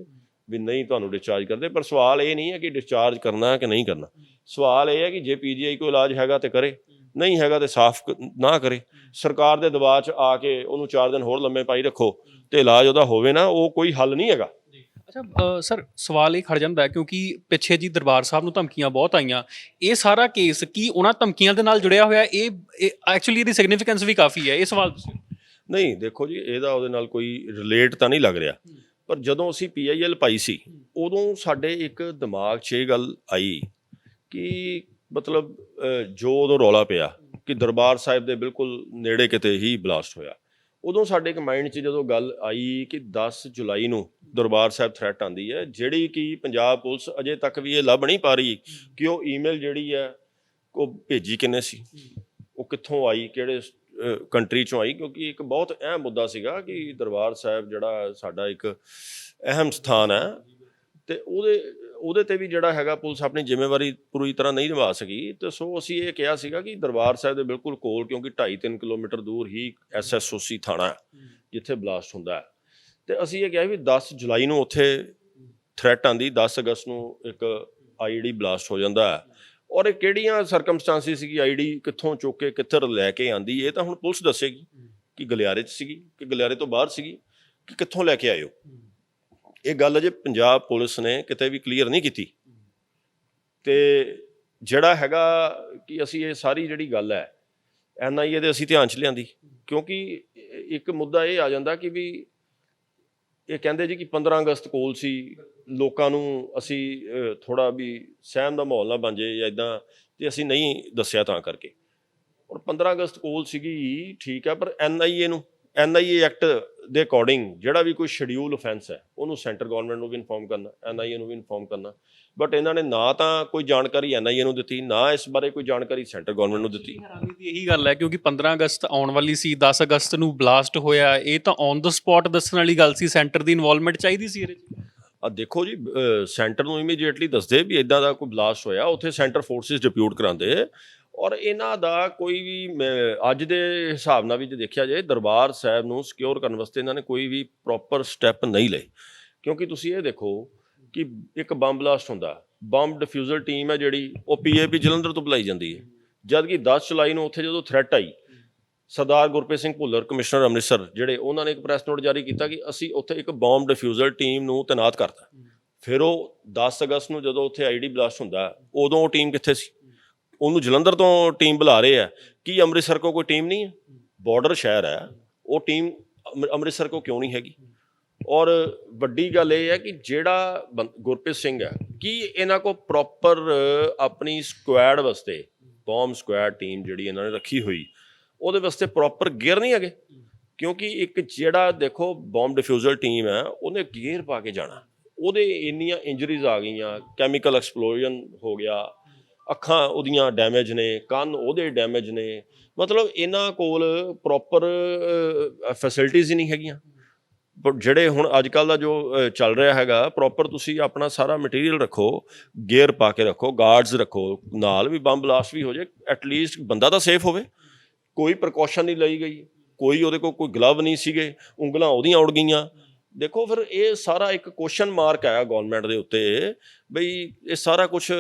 ਵੀ ਨਹੀਂ ਤੁਹਾਨੂੰ ਡਿਸਚਾਰਜ ਕਰਦੇ। ਪਰ ਸਵਾਲ ਇਹ ਨਹੀਂ ਹੈ ਕਿ ਡਿਸਚਾਰਜ ਕਰਨਾ ਕਿ ਨਹੀਂ ਕਰਨਾ। ਸਵਾਲ ਇਹ ਹੈ ਕਿ ਜੇ ਪੀਜੀਆਈ ਕੋਈ ਇਲਾਜ ਹੈਗਾ ਤੇ ਕਰੇ, ਨਹੀਂ ਹੈਗਾ ਤੇ ਸਾਫ਼ ਨਾ ਕਰੇ। ਸਰਕਾਰ ਦੇ ਦਬਾਅ 'ਚ ਆ ਕੇ ਉਹਨੂੰ 4 ਦਿਨ ਹੋਰ ਲੰਮੇ ਪਾਈ ਰੱਖੋ ਤੇ ਇਲਾਜ ਉਹਦਾ ਹੋਵੇ ਨਾ, ਉਹ ਕੋਈ ਹੱਲ ਨਹੀਂ ਹੈਗਾ। ਅੱਛਾ ਸਰ ਸਵਾਲ ਇਹ ਖੜ ਜਾਂਦਾ ਕਿਉਂਕਿ ਪਿੱਛੇ ਜੀ ਦਰਬਾਰ ਸਾਹਿਬ ਨੂੰ ਧਮਕੀਆਂ ਬਹੁਤ ਆਈਆਂ। ਇਹ ਸਾਰਾ ਕੇਸ ਕੀ ਉਹਨਾਂ ਧਮਕੀਆਂ ਦੇ ਨਾਲ ਜੁੜਿਆ ਹੋਇਆ? ਇਹ ਐਕਚੁਅਲੀ ਇਹਦੀ ਸਿਗਨੀਫੀਕੈਂਸ ਵੀ ਕਾਫੀ ਹੈ। ਇਹ ਸਵਾਲ ਤੁਸੀਂ ਨਹੀਂ ਦੇਖੋ ਜੀ ਇਹਦਾ ਉਹਦੇ ਨਾਲ ਕੋਈ ਰਿਲੇਟ ਤਾਂ ਨਹੀਂ ਲੱਗ ਰਿਹਾ। ਪਰ ਜਦੋਂ ਅਸੀਂ ਪੀਆਈਐਲ ਪਾਈ ਸੀ ਉਦੋਂ ਸਾਡੇ ਇੱਕ ਦਿਮਾਗ 'ਚ ਇਹ ਗੱਲ ਆਈ ਕਿ ਮਤਲਬ ਜੋ ਉਦੋਂ ਰੌਲਾ ਪਿਆ ਕਿ ਦਰਬਾਰ ਸਾਹਿਬ ਦੇ ਬਿਲਕੁਲ ਨੇੜੇ ਕਿਤੇ ਹੀ ਬਲਾਸਟ ਹੋਇਆ। ਉਦੋਂ ਸਾਡੇ ਇੱਕ ਮਾਈਂਡ 'ਚ ਜਦੋਂ ਗੱਲ ਆਈ ਕਿ 10 ਜੁਲਾਈ ਨੂੰ ਦਰਬਾਰ ਸਾਹਿਬ ਥ੍ਰੈਟ ਆਂਦੀ ਹੈ, ਜਿਹੜੀ ਕਿ ਪੰਜਾਬ ਪੁਲਿਸ ਅਜੇ ਤੱਕ ਵੀ ਇਹ ਲੱਭ ਨਹੀਂ ਪਾ ਰਹੀ ਕਿ ਉਹ ਈਮੇਲ ਜਿਹੜੀ ਹੈ, ਉਹ ਭੇਜੀ ਕਿੰਨੇ ਸੀ? ਉਹ ਕਿੱਥੋਂ ਆਈ, ਕਿਹੜੇ ਕੰਟਰੀ ਚੋਂ ਆਈ? ਕਿਉਂਕਿ ਇੱਕ ਬਹੁਤ ਅਹਿਮ ਮੁੱਦਾ ਸੀਗਾ ਕਿ ਦਰਬਾਰ ਸਾਹਿਬ ਜਿਹੜਾ ਸਾਡਾ ਇੱਕ ਅਹਿਮ ਸਥਾਨ ਹੈ ਤੇ ਉਹਦੇ ਉਹਦੇ ਤੇ ਵੀ ਜਿਹੜਾ ਹੈਗਾ ਪੁਲਿਸ ਆਪਣੀ ਜ਼ਿੰਮੇਵਾਰੀ ਪੂਰੀ ਤਰ੍ਹਾਂ ਨਹੀਂ ਨਿਭਾ ਸਕੀ। ਤੇ ਸੋ ਅਸੀਂ ਇਹ ਕਿਹਾ ਸੀਗਾ ਕਿ ਦਰਬਾਰ ਸਾਹਿਬ ਦੇ ਬਿਲਕੁਲ ਕੋਲ, ਕਿਉਂਕਿ 2.5-3 ਕਿਲੋਮੀਟਰ ਦੂਰ ਹੀ ਐਸਐਸਓਸੀ ਥਾਣਾ ਹੈ, ਜਿੱਥੇ ਬਲਾਸਟ ਹੁੰਦਾ ਹੈ। ਤੇ ਅਸੀਂ ਇਹ ਕਿਹਾ ਵੀ 10 ਜੁਲਾਈ ਨੂੰ ਉੱਥੇ ਥ੍ਰੈਟ ਆਂਦੀ 10 ਅਗਸਤ ਨੂੰ ਇੱਕ ਆਈਡੀ ਬਲਾਸਟ ਹੋ ਜਾਂਦਾ ਹੈ। ਔਰ ਇਹ ਕਿਹੜੀਆਂ ਸਰਕਮਸਟੈਂਸਿਸ ਸੀਗੀ? ਆਈਡੀ ਕਿੱਥੋਂ ਚੁੱਕ ਕੇ ਕਿੱਧਰ ਲੈ ਕੇ ਆਂਦੀ? ਇਹ ਤਾਂ ਹੁਣ ਪੁਲਿਸ ਦੱਸੇਗੀ ਕਿ ਗਲਿਆਰੇ 'ਚ ਸੀਗੀ, ਕਿ ਗਲਿਆਰੇ ਤੋਂ ਬਾਹਰ ਸੀਗੀ, ਕਿ ਕਿੱਥੋਂ ਲੈ ਕੇ ਆਇਓ ਇਹ ਗੱਲ ਅਜੇ ਪੰਜਾਬ ਪੁਲਿਸ ਨੇ ਕਿਤੇ ਵੀ ਕਲੀਅਰ ਨਹੀਂ ਕੀਤੀ। ਤੇ ਜਿਹੜਾ ਹੈਗਾ ਕਿ ਅਸੀਂ ਇਹ ਸਾਰੀ ਜਿਹੜੀ ਗੱਲ ਹੈ ਐਨਆਈਏ ਦੇ ਅਸੀਂ ਧਿਆਨ ਚ ਲਿਆਂਦੀ। ਕਿਉਂਕਿ ਇੱਕ ਮੁੱਦਾ ਇਹ ਆ ਜਾਂਦਾ ਕਿ ਵੀ ਇਹ ਕਹਿੰਦੇ ਜੀ ਕਿ 15 ਅਗਸਤ ਕੋਲ ਸੀ, ਲੋਕਾਂ ਨੂੰ ਅਸੀਂ ਥੋੜਾ ਵੀ ਸਹਿਮ ਦਾ ਮਾਹੌਲ ਨਾ ਬਣ ਜੇ ਜਾਂ ਇਦਾਂ ਤੇ ਅਸੀਂ ਨਹੀਂ ਦੱਸਿਆ ਤਾਂ ਕਰਕੇ। ਔਰ 15 ਅਗਸਤ ਕੋਲ ਸੀਗੀ, ਠੀਕ ਹੈ, ਪਰ ਐਨਆਈਏ ਨੂੰ ਐਨਆਈਏ ਐਕਟ ਦੇ ਅਕੋਰਡਿੰਗ ਜਿਹੜਾ ਵੀ ਕੋਈ ਸ਼ਡਿਊਲ ਅਫੈਂਸ ਹੈ ਉਹਨੂੰ ਸੈਂਟਰ ਗਵਰਨਮੈਂਟ ਨੂੰ ਵੀ ਇਨਫੋਰਮ ਕਰਨਾ ਐਨਆਈਏ ਨੂੰ ਵੀ ਇਨਫੋਰਮ ਕਰਨਾ। ਬਟ ਇਹਨਾਂ ਨੇ ਨਾ ਤਾਂ ਕੋਈ ਜਾਣਕਾਰੀ ਐਨਆਈਏ ਨੂੰ ਦਿੱਤੀ ਨਾ ਇਸ ਬਾਰੇ ਕੋਈ ਜਾਣਕਾਰੀ ਸੈਂਟਰ ਗਵਰਨਮੈਂਟ ਨੂੰ ਦਿੱਤੀ। ਹੈਰਾਨੀ ਦੀ ਇਹੀ ਗੱਲ ਹੈ ਕਿਉਂਕਿ 15 ਅਗਸਤ ਆਉਣ ਵਾਲੀ ਸੀ 10 ਅਗਸਤ ਨੂੰ ਬਲਾਸਟ ਹੋਇਆ ਇਹ ਤਾਂ ਔਨ ਦ ਸਪੌਟ ਦੱਸਣ ਵਾਲੀ ਗੱਲ ਸੀ ਸੈਂਟਰ ਦੀ ਇਨਵੋਲਵਮੈਂਟ ਚਾਹੀਦੀ ਸੀ ਇਹਦੇ 'ਚ। ਆ ਦੇਖੋ ਜੀ ਸੈਂਟਰ ਨੂੰ ਇਮੀਡੀਏਟਲੀ ਦੱਸਦੇ ਵੀ ਇਦਾਂ ਦਾ ਕੋਈ ਬਲਾਸਟ ਹੋਇਆ ਉੱਥੇ ਸੈਂਟਰ ਫੋਰਸਿਸ ਡਿਪਿਊਟ ਕਰਾਉਂਦੇ। ਔਰ ਇਹਨਾਂ ਦਾ ਕੋਈ ਵੀ, ਮੈਂ- ਅੱਜ ਦੇ ਹਿਸਾਬ ਨਾਲ ਵੀ ਜੇ ਦੇਖਿਆ ਜਾਏ, ਦਰਬਾਰ ਸਾਹਿਬ ਨੂੰ ਸਿਕਿਉਰ ਕਰਨ ਵਾਸਤੇ ਇਹਨਾਂ ਨੇ ਕੋਈ ਵੀ ਪ੍ਰੋਪਰ ਸਟੈਪ ਨਹੀਂ ਲਏ। ਕਿਉਂਕਿ ਤੁਸੀਂ ਇਹ ਦੇਖੋ ਕਿ ਇੱਕ ਬੰਬ ਬਲਾਸਟ ਹੁੰਦਾ ਬੰਬ ਡਿਫਿਊਜ਼ਰ ਟੀਮ ਹੈ ਜਿਹੜੀ, ਉਹ ਪੀਏਪੀ ਜਲੰਧਰ ਤੋਂ ਬੁਲਾਈ ਜਾਂਦੀ ਹੈ। ਜਦ ਕਿ 10 ਜੁਲਾਈ ਨੂੰ ਉੱਥੇ ਜਦੋਂ ਥ੍ਰੈਟ ਆਈ, ਸਰਦਾਰ ਗੁਰਪ੍ਰੀਤ ਸਿੰਘ ਭੁੱਲਰ, ਕਮਿਸ਼ਨਰ ਅੰਮ੍ਰਿਤਸਰ, ਜਿਹੜੇ ਉਹਨਾਂ ਨੇ ਇੱਕ ਪ੍ਰੈਸ ਨੋਟ ਜਾਰੀ ਕੀਤਾ ਕਿ ਅਸੀਂ ਉੱਥੇ ਇੱਕ ਬੰਬ ਡਿਫਿਊਜ਼ਰ ਟੀਮ ਨੂੰ ਤਾਇਨਾਤ ਕਰਤਾ। ਫਿਰ ਉਹ 10 ਅਗਸਤ ਨੂੰ ਜਦੋਂ ਉੱਥੇ ਆਈਡੀ ਬਲਾਸਟ ਹੁੰਦਾ, ਉਦੋਂ ਉਹ ਟੀਮ ਕਿੱਥੇ ਸੀ? ਉਹਨੂੰ ਜਲੰਧਰ ਤੋਂ ਟੀਮ ਬੁਲਾ ਰਹੇ ਆ। ਕੀ ਅੰਮ੍ਰਿਤਸਰ ਕੋ ਕੋਈ ਟੀਮ ਨਹੀਂ ਹੈ? ਬਾਰਡਰ ਸ਼ਹਿਰ ਹੈ। ਉਹ ਟੀਮ ਅੰਮ੍ਰਿ- ਅੰਮ੍ਰਿਤਸਰ ਕੋ ਕਿਉਂ ਨਹੀਂ ਹੈਗੀ? ਔਰ ਵੱਡੀ ਗੱਲ ਇਹ ਹੈ ਕਿ ਜਿਹੜਾ ਬੰ- ਗੁਰਪ੍ਰੀਤ ਸਿੰਘ ਹੈ, ਕੀ ਇਹਨਾਂ ਕੋ ਪ੍ਰੋਪਰ ਆਪਣੀ ਸਕੁਐਡ ਵਾਸਤੇ ਬੌਮ ਸਕੁਐਡ ਟੀਮ ਜਿਹੜੀ ਇਹਨਾਂ ਨੇ ਰੱਖੀ ਹੋਈ, ਉਹਦੇ ਵਾਸਤੇ ਪ੍ਰੋਪਰ ਗੇਅਰ ਨਹੀਂ ਹੈਗੇ? ਕਿਉਂਕਿ ਇੱਕ ਜਿਹੜਾ ਦੇਖੋ ਬੌਮ ਡਿਫਿਊਜ਼ਲ ਟੀਮ ਹੈ, ਉਹਨੇ ਗੇਅਰ ਪਾ ਕੇ ਜਾਣਾ। ਉਹਦੇ ਇੰਨੀਆਂ ਇੰਜਰੀਜ਼ ਆ ਗਈਆਂ ਕੈਮੀਕਲ ਐਕਸਪਲੋਜਨ ਹੋ ਗਿਆ ਅੱਖਾਂ ਉਹਦੀਆਂ ਡੈਮੇਜ ਨੇ, ਕੰਨ ਉਹਦੇ ਡੈਮੇਜ ਨੇ। ਮਤਲਬ ਇਹਨਾਂ ਕੋਲ ਪ੍ਰੋਪਰ ਫੈਸਿਲਿਟੀਆਂ ਹੀ ਨਹੀਂ ਹੈਗੀਆਂ। ਪਰ ਜਿਹੜੇ ਹੁਣ ਅੱਜ ਕੱਲ ਦਾ ਜੋ ਚੱਲ ਰਿਹਾ ਹੈਗਾ ਪ੍ਰੋਪਰ ਤੁਸੀਂ ਆਪਣਾ ਸਾਰਾ ਮਟੀਰੀਅਲ ਰੱਖੋ ਗੇਅਰ ਪਾ ਕੇ ਰੱਖੋ ਗਾਰਡਸ ਰੱਖੋ, ਨਾਲ ਵੀ ਬੰਬ ਬਲਾਸਟ ਵੀ ਹੋ ਜੇ ਐਟ ਲੀਸਟ ਬੰਦਾ ਤਾਂ ਸੇਫ ਹੋਵੇ। ਕੋਈ ਪ੍ਰੀਕਾਸ਼ਨ ਨਹੀਂ ਲਈ ਗਈ, ਕੋਈ ਉਹਦੇ ਕੋਲ ਕੋਈ ਗਲਵ ਨਹੀਂ ਸੀਗੇ, ਉਂਗਲਾਂ ਉਹਦੀਆਂ ਉੜ ਗਈਆਂ। ਦੇਖੋ ਫਿਰ ਇਹ ਸਾਰਾ ਇੱਕ ਕੁਐਸਚਨ ਮਾਰਕ ਆਇਆ ਗਵਰਨਮੈਂਟ ਦੇ ਉੱਤੇ। ਬਈ ਇਹ ਸਾਰਾ ਕੁਝ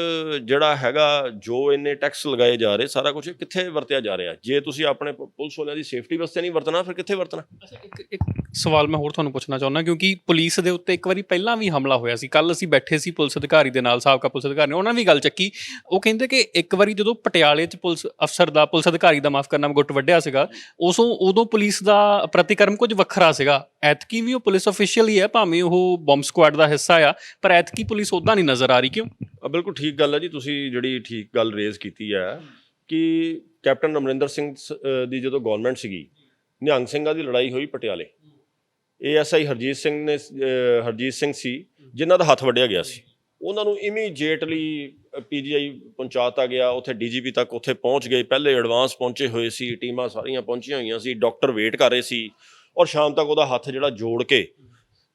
ਜਿਹੜਾ ਹੈਗਾ, ਜੋ ਇੰਨੇ ਟੈਕਸ ਲਗਾਏ ਜਾ ਰਹੇ, ਸਾਰਾ ਕੁਝ ਕਿੱਥੇ ਵਰਤਿਆ ਜਾ ਰਿਹਾ? ਜੇ ਤੁਸੀਂ ਆਪਣੇ ਪੁਲਿਸ ਵਾਲਿਆਂ ਦੀ ਸੇਫਟੀ ਵਾਸਤੇ ਨਹੀਂ ਵਰਤਣਾ, ਫਿਰ ਕਿੱਥੇ ਵਰਤਣਾ? ਅੱਛਾ, ਇੱਕ ਇੱਕ ਸਵਾਲ ਮੈਂ ਹੋਰ ਤੁਹਾਨੂੰ ਪੁੱਛਣਾ ਚਾਹੁੰਦਾ, ਕਿਉਂਕਿ ਪੁਲਿਸ ਦੇ ਉੱਤੇ ਇੱਕ ਵਾਰੀ ਪਹਿਲਾਂ ਵੀ ਹਮਲਾ ਹੋਇਆ ਸੀ। ਕੱਲ ਅਸੀਂ ਬੈਠੇ ਸੀ ਪੁਲਿਸ ਅਧਿਕਾਰੀ ਦੇ ਨਾਲ, ਸਾਬਕਾ ਪੁਲਿਸ ਅਧਿਕਾਰੀ ਨੇ, ਉਹਨਾਂ ਨੇ ਵੀ ਗੱਲ ਚੱਕੀ। ਉਹ ਕਹਿੰਦੇ ਕਿ ਇੱਕ ਵਾਰੀ ਜਦੋਂ ਪਟਿਆਲੇ 'ਚ ਪੁਲਿਸ ਅਫਸਰ ਦਾ, ਪੁਲਿਸ ਅਧਿਕਾਰੀ ਦਾ ਮਾਫ ਕਰਨਾ ਗੁੱਟ ਵੱਢਿਆ ਸੀਗਾ, ਉਸੋਂ, ਉਦੋਂ ਪੁਲਿਸ ਦਾ ਪ੍ਰਤੀਕਰਮ ਕੁਝ ਵੱਖਰਾ ਸੀਗਾ। ਐਤਕੀ ਵੀ ਉਹ ਪੁਲਿਸ ਅਫੀਸ਼ੀਅਲ ਹੀ ਹੈ, ਭਾਵੇਂ ਉਹ ਬੰਬ ਸਕੁਆਡ ਦਾ ਹਿੱਸਾ ਆ, ਪਰ ਐਤਕੀ ਪੁਲਿਸ ਉਦਾਂ ਨਹੀਂ ਨਜ਼ਰ ਆ ਰਹੀ ਕਿਉਂ? ਬਿਲਕੁਲ ਠੀਕ ਗੱਲ ਹੈ ਜੀ, ਤੁਸੀਂ ਜਿਹੜੀ ਠੀਕ ਗੱਲ ਰੇਜ਼ ਕੀਤੀ ਹੈ ਕਿ ਕੈਪਟਨ ਅਮਰਿੰਦਰ ਸਿੰਘ ਸ- ਦੀ ਜਦੋਂ ਗਵਰਨਮੈਂਟ ਸੀਗੀ, ਨਿਹੰਗ ਸਿੰਘਾਂ ਦੀ ਲੜਾਈ ਹੋਈ ਪਟਿਆਲੇ। ਏਐਸਆਈ ਹਰਜੀਤ ਸਿੰਘ ਨੇ ਹਰਜੀਤ ਸਿੰਘ ਸੀ, ਜਿਨ੍ਹਾਂ ਦਾ ਹੱਥ ਵੱਢਿਆ ਗਿਆ ਸੀ। ਉਹਨਾਂ ਨੂੰ ਇਮੀਡੀਏਟਲੀ ਪੀਜੀਆਈ ਪਹੁੰਚਾਤਾ ਗਿਆ, ਉੱਥੇ ਡੀਜੀਪੀ ਤੱਕ ਉੱਥੇ ਪਹੁੰਚ ਗਏ। ਪਹਿਲੇ ਐਡਵਾਂਸ ਪਹੁੰਚੇ ਹੋਏ ਸੀ, ਟੀਮਾਂ ਸਾਰੀਆਂ ਪਹੁੰਚੀਆਂ ਹੋਈਆਂ ਸੀ ਡਾਕਟਰ ਵੇਟ ਕਰ ਰਹੇ ਸੀ ਔਰ ਸ਼ਾਮ ਤੱਕ ਉਹਦਾ ਹੱਥ ਜਿਹੜਾ ਜੋੜ ਕੇ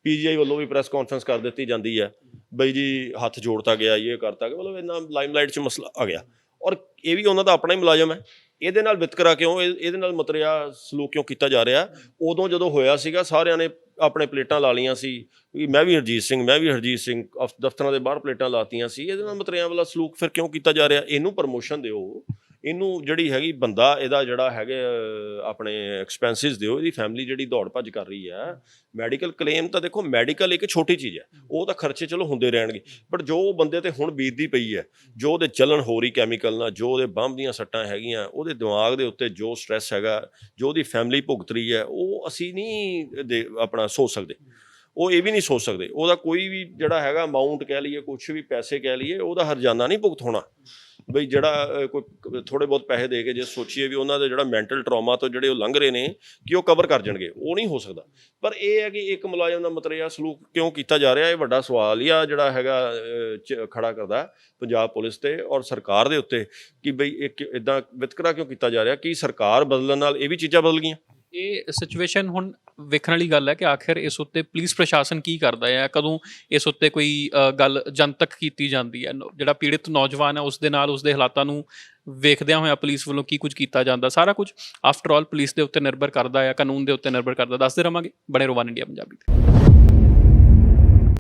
ਪੀਜੀਆਈ ਵੱਲੋਂ ਵੀ ਪ੍ਰੈਸ ਕਾਨਫਰੰਸ ਕਰ ਦਿੱਤੀ ਜਾਂਦੀ ਹੈ। ਬਈ ਜੀ ਹੱਥ ਜੋੜਤਾ ਗਿਆ, ਇਹ ਕਰਤਾ ਗਿਆ, ਮਤਲਬ ਇਹਨਾਂ ਲਾਈਮਲਾਈਟ 'ਚ ਮਸਲਾ ਆ ਗਿਆ। ਔਰ ਇਹ ਵੀ ਉਹਨਾਂ ਦਾ ਆਪਣਾ ਹੀ ਮੁਲਾਜ਼ਮ ਹੈ। ਇਹਦੇ ਨਾਲ ਵਿਤਕਰਾ ਕਿਉਂ? ਇਹ- ਇਹਦੇ ਨਾਲ ਮਤਰਿਆ ਸਲੂਕ ਕਿਉਂ ਕੀਤਾ ਜਾ ਰਿਹਾ? ਉਦੋਂ ਜਦੋਂ ਹੋਇਆ ਸੀਗਾ, ਸਾਰਿਆਂ ਨੇ ਆਪਣੇ ਪਲੇਟਾਂ ਲਾ ਲੀਆਂ ਸੀ। ਵੀ ਮੈਂ ਵੀ ਹਰਜੀਤ ਸਿੰਘ, ਮੈਂ ਵੀ ਹਰਜੀਤ ਸਿੰਘ, ਅਫ- ਦਫ਼ਤਰਾਂ ਦੇ ਬਾਹਰ ਪਲੇਟਾਂ ਲਾਤੀਆਂ ਸੀ। ਇਹਦੇ ਨਾਲ ਮਤਰਿਆਂ ਵਾਲਾ ਸਲੂਕ ਫਿਰ ਕਿਉਂ ਕੀਤਾ ਜਾ ਰਿਹਾ? ਇਹਨੂੰ ਪ੍ਰਮੋਸ਼ਨ ਦਿਓ। ਇਹਨੂੰ ਜਿਹੜੀ ਹੈਗੀ ਬੰਦਾ, ਇਹਦਾ ਜਿਹੜਾ ਹੈਗੇ ਆਪਣੇ ਐਕਸਪੈਂਸਿਸ ਦਿਓ, ਇਹਦੀ ਫੈਮਿਲੀ ਜਿਹੜੀ ਦੌੜ ਭੱਜ ਕਰ ਰਹੀ ਹੈ ਮੈਡੀਕਲ ਕਲੇਮ ਤਾਂ ਦੇਖੋ ਮੈਡੀਕਲ ਇੱਕ ਛੋਟੀ ਚੀਜ਼ ਹੈ, ਉਹ ਤਾਂ ਖਰਚੇ ਚਲੋ ਹੁੰਦੇ ਰਹਿਣਗੇ ਬਟ ਜੋ ਬੰਦੇ ਤੇ ਹੁਣ ਬੀਤਦੀ ਪਈ ਹੈ, ਜੋ ਉਹਦੇ ਚੱਲਣ ਹੋ ਰਹੀ ਕੈਮੀਕਲ ਨਾਲ, ਜੋ ਉਹਦੇ ਬੰਬ ਦੀਆਂ ਸੱਟਾਂ ਹੈਗੀਆਂ, ਉਹਦੇ ਦਿਮਾਗ ਦੇ ਉੱਤੇ ਜੋ ਸਟ੍ਰੈਸ ਹੈਗਾ, ਜੋ ਉਹਦੀ ਫੈਮਿਲੀ ਭੁਗਤ ਰਹੀ ਹੈ, ਉਹ ਅਸੀਂ ਨਹੀਂ ਦੇ, ਆਪਣਾ ਸੋਚ ਸਕਦੇ। ਉਹ ਇਹ ਵੀ ਨਹੀਂ ਸੋਚ ਸਕਦੇ, ਉਹਦਾ ਕੋਈ ਵੀ ਜਿਹੜਾ ਹੈਗਾ ਅਮਾਉਂਟ ਕਹਿ ਲਈਏ ਕੁਝ ਵੀ ਪੈਸੇ ਕਹਿ ਲਈਏ, ਉਹਦਾ ਹਰਜਾਨਾ ਨਹੀਂ ਭੁਗਤ ਹੋਣਾ। ਬਈ ਜਿਹੜਾ ਕੋਈ ਥੋੜੇ ਬਹੁਤ ਪੈਸੇ ਦੇ ਕੇ ਜੇ ਸੋਚੀਏ ਵੀ ਉਹਨਾਂ ਦਾ ਜਿਹੜਾ ਮੈਂਟਲ ਟਰਾਮਾ ਤੋਂ ਜਿਹੜੇ ਉਹ ਲੰਘ ਰਹੇ ਨੇ, ਕਿ ਉਹ ਕਵਰ ਕਰ ਜਾਣਗੇ। ਉਹ ਨਹੀਂ ਹੋ ਸਕਦਾ। ਪਰ ਇਹ ਹੈ ਕਿ ਇੱਕ ਮੁਲਾਜ਼ਮ ਦਾ ਮਤਲਬ ਆ, ਸਲੂਕ ਕਿਉਂ ਕੀਤਾ ਜਾ ਰਿਹਾ? ਇਹ ਵੱਡਾ ਸਵਾਲ ਹੀ ਆ, ਜਿਹੜਾ ਹੈਗਾ ਚ- ਖੜਾ ਕਰਦਾ ਪੰਜਾਬ ਪੁਲਿਸ ਤੇ ਔਰ ਸਰਕਾਰ ਦੇ ਉੱਤੇ, ਕਿ ਬਈ ਇੱਕ ਇਦਾਂ ਵਿਤਕਰਾ ਕਿਉਂ ਕੀਤਾ ਜਾ ਰਿਹਾ ਕਿ ਸਰਕਾਰ ਬਦਲਣ ਨਾਲ ਇਹ ਵੀ ਚੀਜ਼ਾਂ ਬਦਲ ਗਈਆਂ? ਇਹ ਸਿਚੁਏਸ਼ਨ ਹੁਣ ਵੇਖਣ ਵਾਲੀ ਗੱਲ ਹੈ ਕਿ ਆਖਿਰ ਇਸ ਉੱਤੇ ਪੁਲਿਸ ਪ੍ਰਸ਼ਾਸਨ ਕੀ ਕਰਦਾ ਹੈ? ਕਦੋਂ ਇਸ ਉੱਤੇ ਕੋਈ ਗੱਲ ਜਨਤਕ ਕੀਤੀ ਜਾਂਦੀ ਹੈ? ਜਿਹੜਾ ਪੀੜਿਤ ਨੌਜਵਾਨ ਹੈ, ਉਸ ਦੇ ਨਾਲ ਉਸ ਦੇ ਹਾਲਾਤਾਂ ਨੂੰ ਵੇਖਦਿਆਂ ਹੋਇਆ ਪੁਲਿਸ ਵੱਲੋਂ ਕੀ ਕੁਝ ਕੀਤਾ ਜਾਂਦਾ? ਸਾਰਾ ਕੁਝ ਆਫਟਰ ਆਲ ਪੁਲਿਸ ਦੇ ਉੱਤੇ ਨਿਰਭਰ ਕਰਦਾ ਹੈ ਕਾਨੂੰਨ ਦੇ ਉੱਤੇ ਨਿਰਭਰ ਕਰਦਾ ਦੱਸਦੇ ਰਵਾਂਗੇ ਬਣੇ ਰਵਾਨ ਇੰਡੀਆ ਪੰਜਾਬੀ ਤੇ